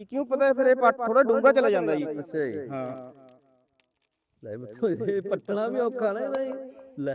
ਕਿਉਂ ਪਤਾ ਫਿਰ ਇਹ ਪੱਟ ਥੋੜਾ ਡੂੰਘਾ ਚਲਾ ਜਾਂਦਾ ਜੀ। ਅੱਛਾ ਜੀ। ਹਾਂ। ਲੈ ਬੱਚੋ ਇਹ ਪੱਟਣਾ ਵੀ ਔਖਾ ਨਾ ਇਹਦਾ ਜੀ। ਲੈ।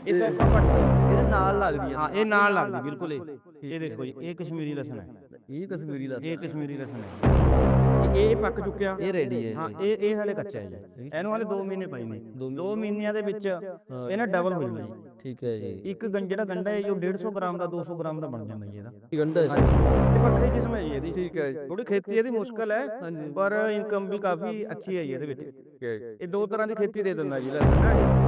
ਇਹ ਸੌਖਾ ਪੱਟ ਇਹਦੇ ਨਾਲ ਲੱਗਦੀ ਆ। ਹਾਂ ਇਹ ਨਾਲ ਲੱਗਦੀ ਬਿਲਕੁਲ ਇਹ। ਇਹ ਦੇਖੋ ਜੀ ਇਹ ਕਸ਼ਮੀਰੀ ਲਸਣ ਹੈ। ਇਹ ਕਸ਼ਮੀਰੀ ਲਸਣ ਇਹ ਕਸ਼ਮੀਰੀ ਲਸਣ ਹੈ। ਇਹ ਪੱਕ ਚੁੱਕਿਆ। ਇਹ ready ਹੈ ਹਾਂ ਇਹ ਇਹ ਹਲੇ ਕੱਚਾ ਹੈ ਜੀ। ਇਹਨੂੰ ਹਲੇ 2 ਮਹੀਨੇ ਪਏ ਨੇ। 2 ਮਹੀਨਿਆਂ ਦੇ ਵਿੱਚ ਇਹ ਨਾ ਡਬਲ ਹੋ ਜਾਣਾ ਜੀ। ਠੀਕ ਹੈ ਜੀ। ਇੱਕ ਗੰ- ਜਿਹੜਾ ਗੰਡਾ ਹੈ ਜੋ 150 ਗ੍ਰਾਮ ਦਾ 200 ਗ੍ਰਾਮ ਦਾ ਬਣ ਜਾਂਦਾ ਜੀ ਇਹਦਾ। ਗੰਡਾ ਜੀ ਇਹ ਵੱਖਰੀ ਕਿਸਮ ਹੈ ਜੀ ਇਹਦੀ। ਠੀਕ ਹੈ ਜੀ। ਥੋੜੀ ਖੇਤੀ ਇਹਦੀ ਮੁਸ਼ਕਲ ਹੈ ਹਾਂਜੀ। ਪਰ ਇਨਕਮ ਵੀ ਕਾਫੀ ਅੱਛੀ ਹੈ ਜੀ ਇਹਦੇ ਵਿੱਚ। ਇਹ ਦੋ ਤਰ੍ਹਾਂ ਦੀ ਖੇਤੀ ਦੇ ਦਿੰਦਾ ਜੀ। ਇਹ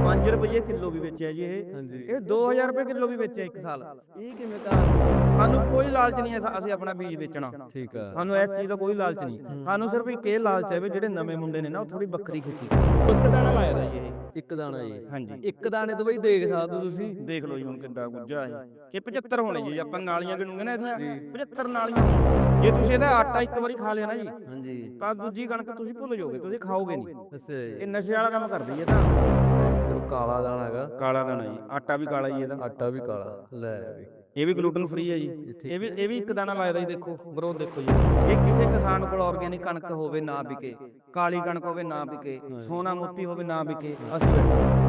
5 ਰੁਪਏ ਕਿਲੋ ਵੀ ਵੇਚਿਆ ਜੀ ਇਹ। ਇਹ 2000 ਰੁਪਏ ਕਿਲੋ ਵੀ ਵੇਚਿਆ ਇੱਕ ਸਾਲ। ਇਹ ਕਿਵੇਂ ਕਾਰਨ ਸਾਨੂੰ ਕੋਈ ਲਾਲਚ ਨਹੀਂ ਹੈ ਅਸੀਂ ਆਪਣਾ ਬੀਜ ਵੇਚਣਾ। ਠੀਕ ਆ। ਸਾਨੂੰ ਇਸ ਚੀਜ਼ ਦਾ ਕੋਈ ਲਾਲਚ ਨਹੀਂ। ਸਾਨੂੰ ਸਿਰਫ ਇੱਕ ਇਹ ਲਾਲਚ ਹੈ ਵੀ ਜਿਹੜੇ ਨਵੇਂ ਮੁੰਡੇ ਨੇ ਨਾ ਉਹ ਥੋੜੀ ਬੱਕਰੀ ਖੇਤੀ। ਇੱਕ ਦਾਣਾ ਲਾਇਆ ਦਾ ਜੀ ਇਹ। ਇੱਕ ਦਾਣਾ ਜੀ। ਹਾਂਜੀ। ਇੱਕ ਦਾਣੇ ਤੋਂ ਬਈ ਦੇਖ ਸਕਦੇ ਹੋ ਤੁਸੀਂ। ਦੇਖ ਲਓ ਜੀ ਹੁਣ ਕਿੱਡਾ ਗੁੱਜਾ ਹੈ ਕਿ 75 ਹੋਣੇ ਜੀ ਆਪਾਂ ਨਾਲੀਆਂ ਗਿਣੂਗੇ ਨਾ ਇਹਦੀਆਂ 75 ਨਾਲੀਆਂ। ਜੇ ਤੁਸੀਂ ਇਹਦਾ ਆਟਾ ਇੱਕ ਵਾਰੀ ਖਾ ਲਿਆ ਨਾ ਜੀ ਹਾਂਜੀ। ਤਾਂ ਦੂਜੀ ਕਣਕ ਤੁਸੀਂ ਭੁੱਲ ਜਾਓਗੇ ਤੁਸੀਂ ਖਾਓਗੇ ਨਹੀਂ। ਅੱਛਾ ਇਹ ਨਸ਼ੇ ਵਾਲਾ ਕੰਮ ਕਰਦੀ ਹੈ ਤਾਂ। ਕਾਲਾ ਦਾਣਾ ਹੈਗਾ। ਕਾਲਾ ਦਾਣਾ ਜੀ। ਆਟਾ ਵੀ ਕਾਲਾ ਜੀ ਇਹਦਾ। ਆਟਾ ਵੀ ਕਾਲਾ। ਲੈ ਵੀ। ਇਹ ਵੀ ਗਲੂਟਨ ਫ੍ਰੀ ਹੈ ਜੀ। ਇਹ ਵੀ ਇਹ ਵੀ ਇੱਕ ਦਾਣਾ ਲਾਇਦਾ ਜੀ ਦੇਖੋ ਗਰੋਥ ਦੇਖੋ ਜੀ। ਇਹ ਕਿਸੇ ਕਿਸਾਨ ਕੋਲ ਆਰਗੇਨਿਕ ਕਣਕ ਹੋਵੇ ਨਾ ਵਿਕੇ ਕਾਲੀ ਕਣਕ ਹੋਵੇ ਨਾ ਵਿਕੇ ਸੋਨਾ ਮੋਤੀ ਹੋਵੇ ਨਾ ਵਿਕੇ ਅਸੀਂ ਬੈਠੇ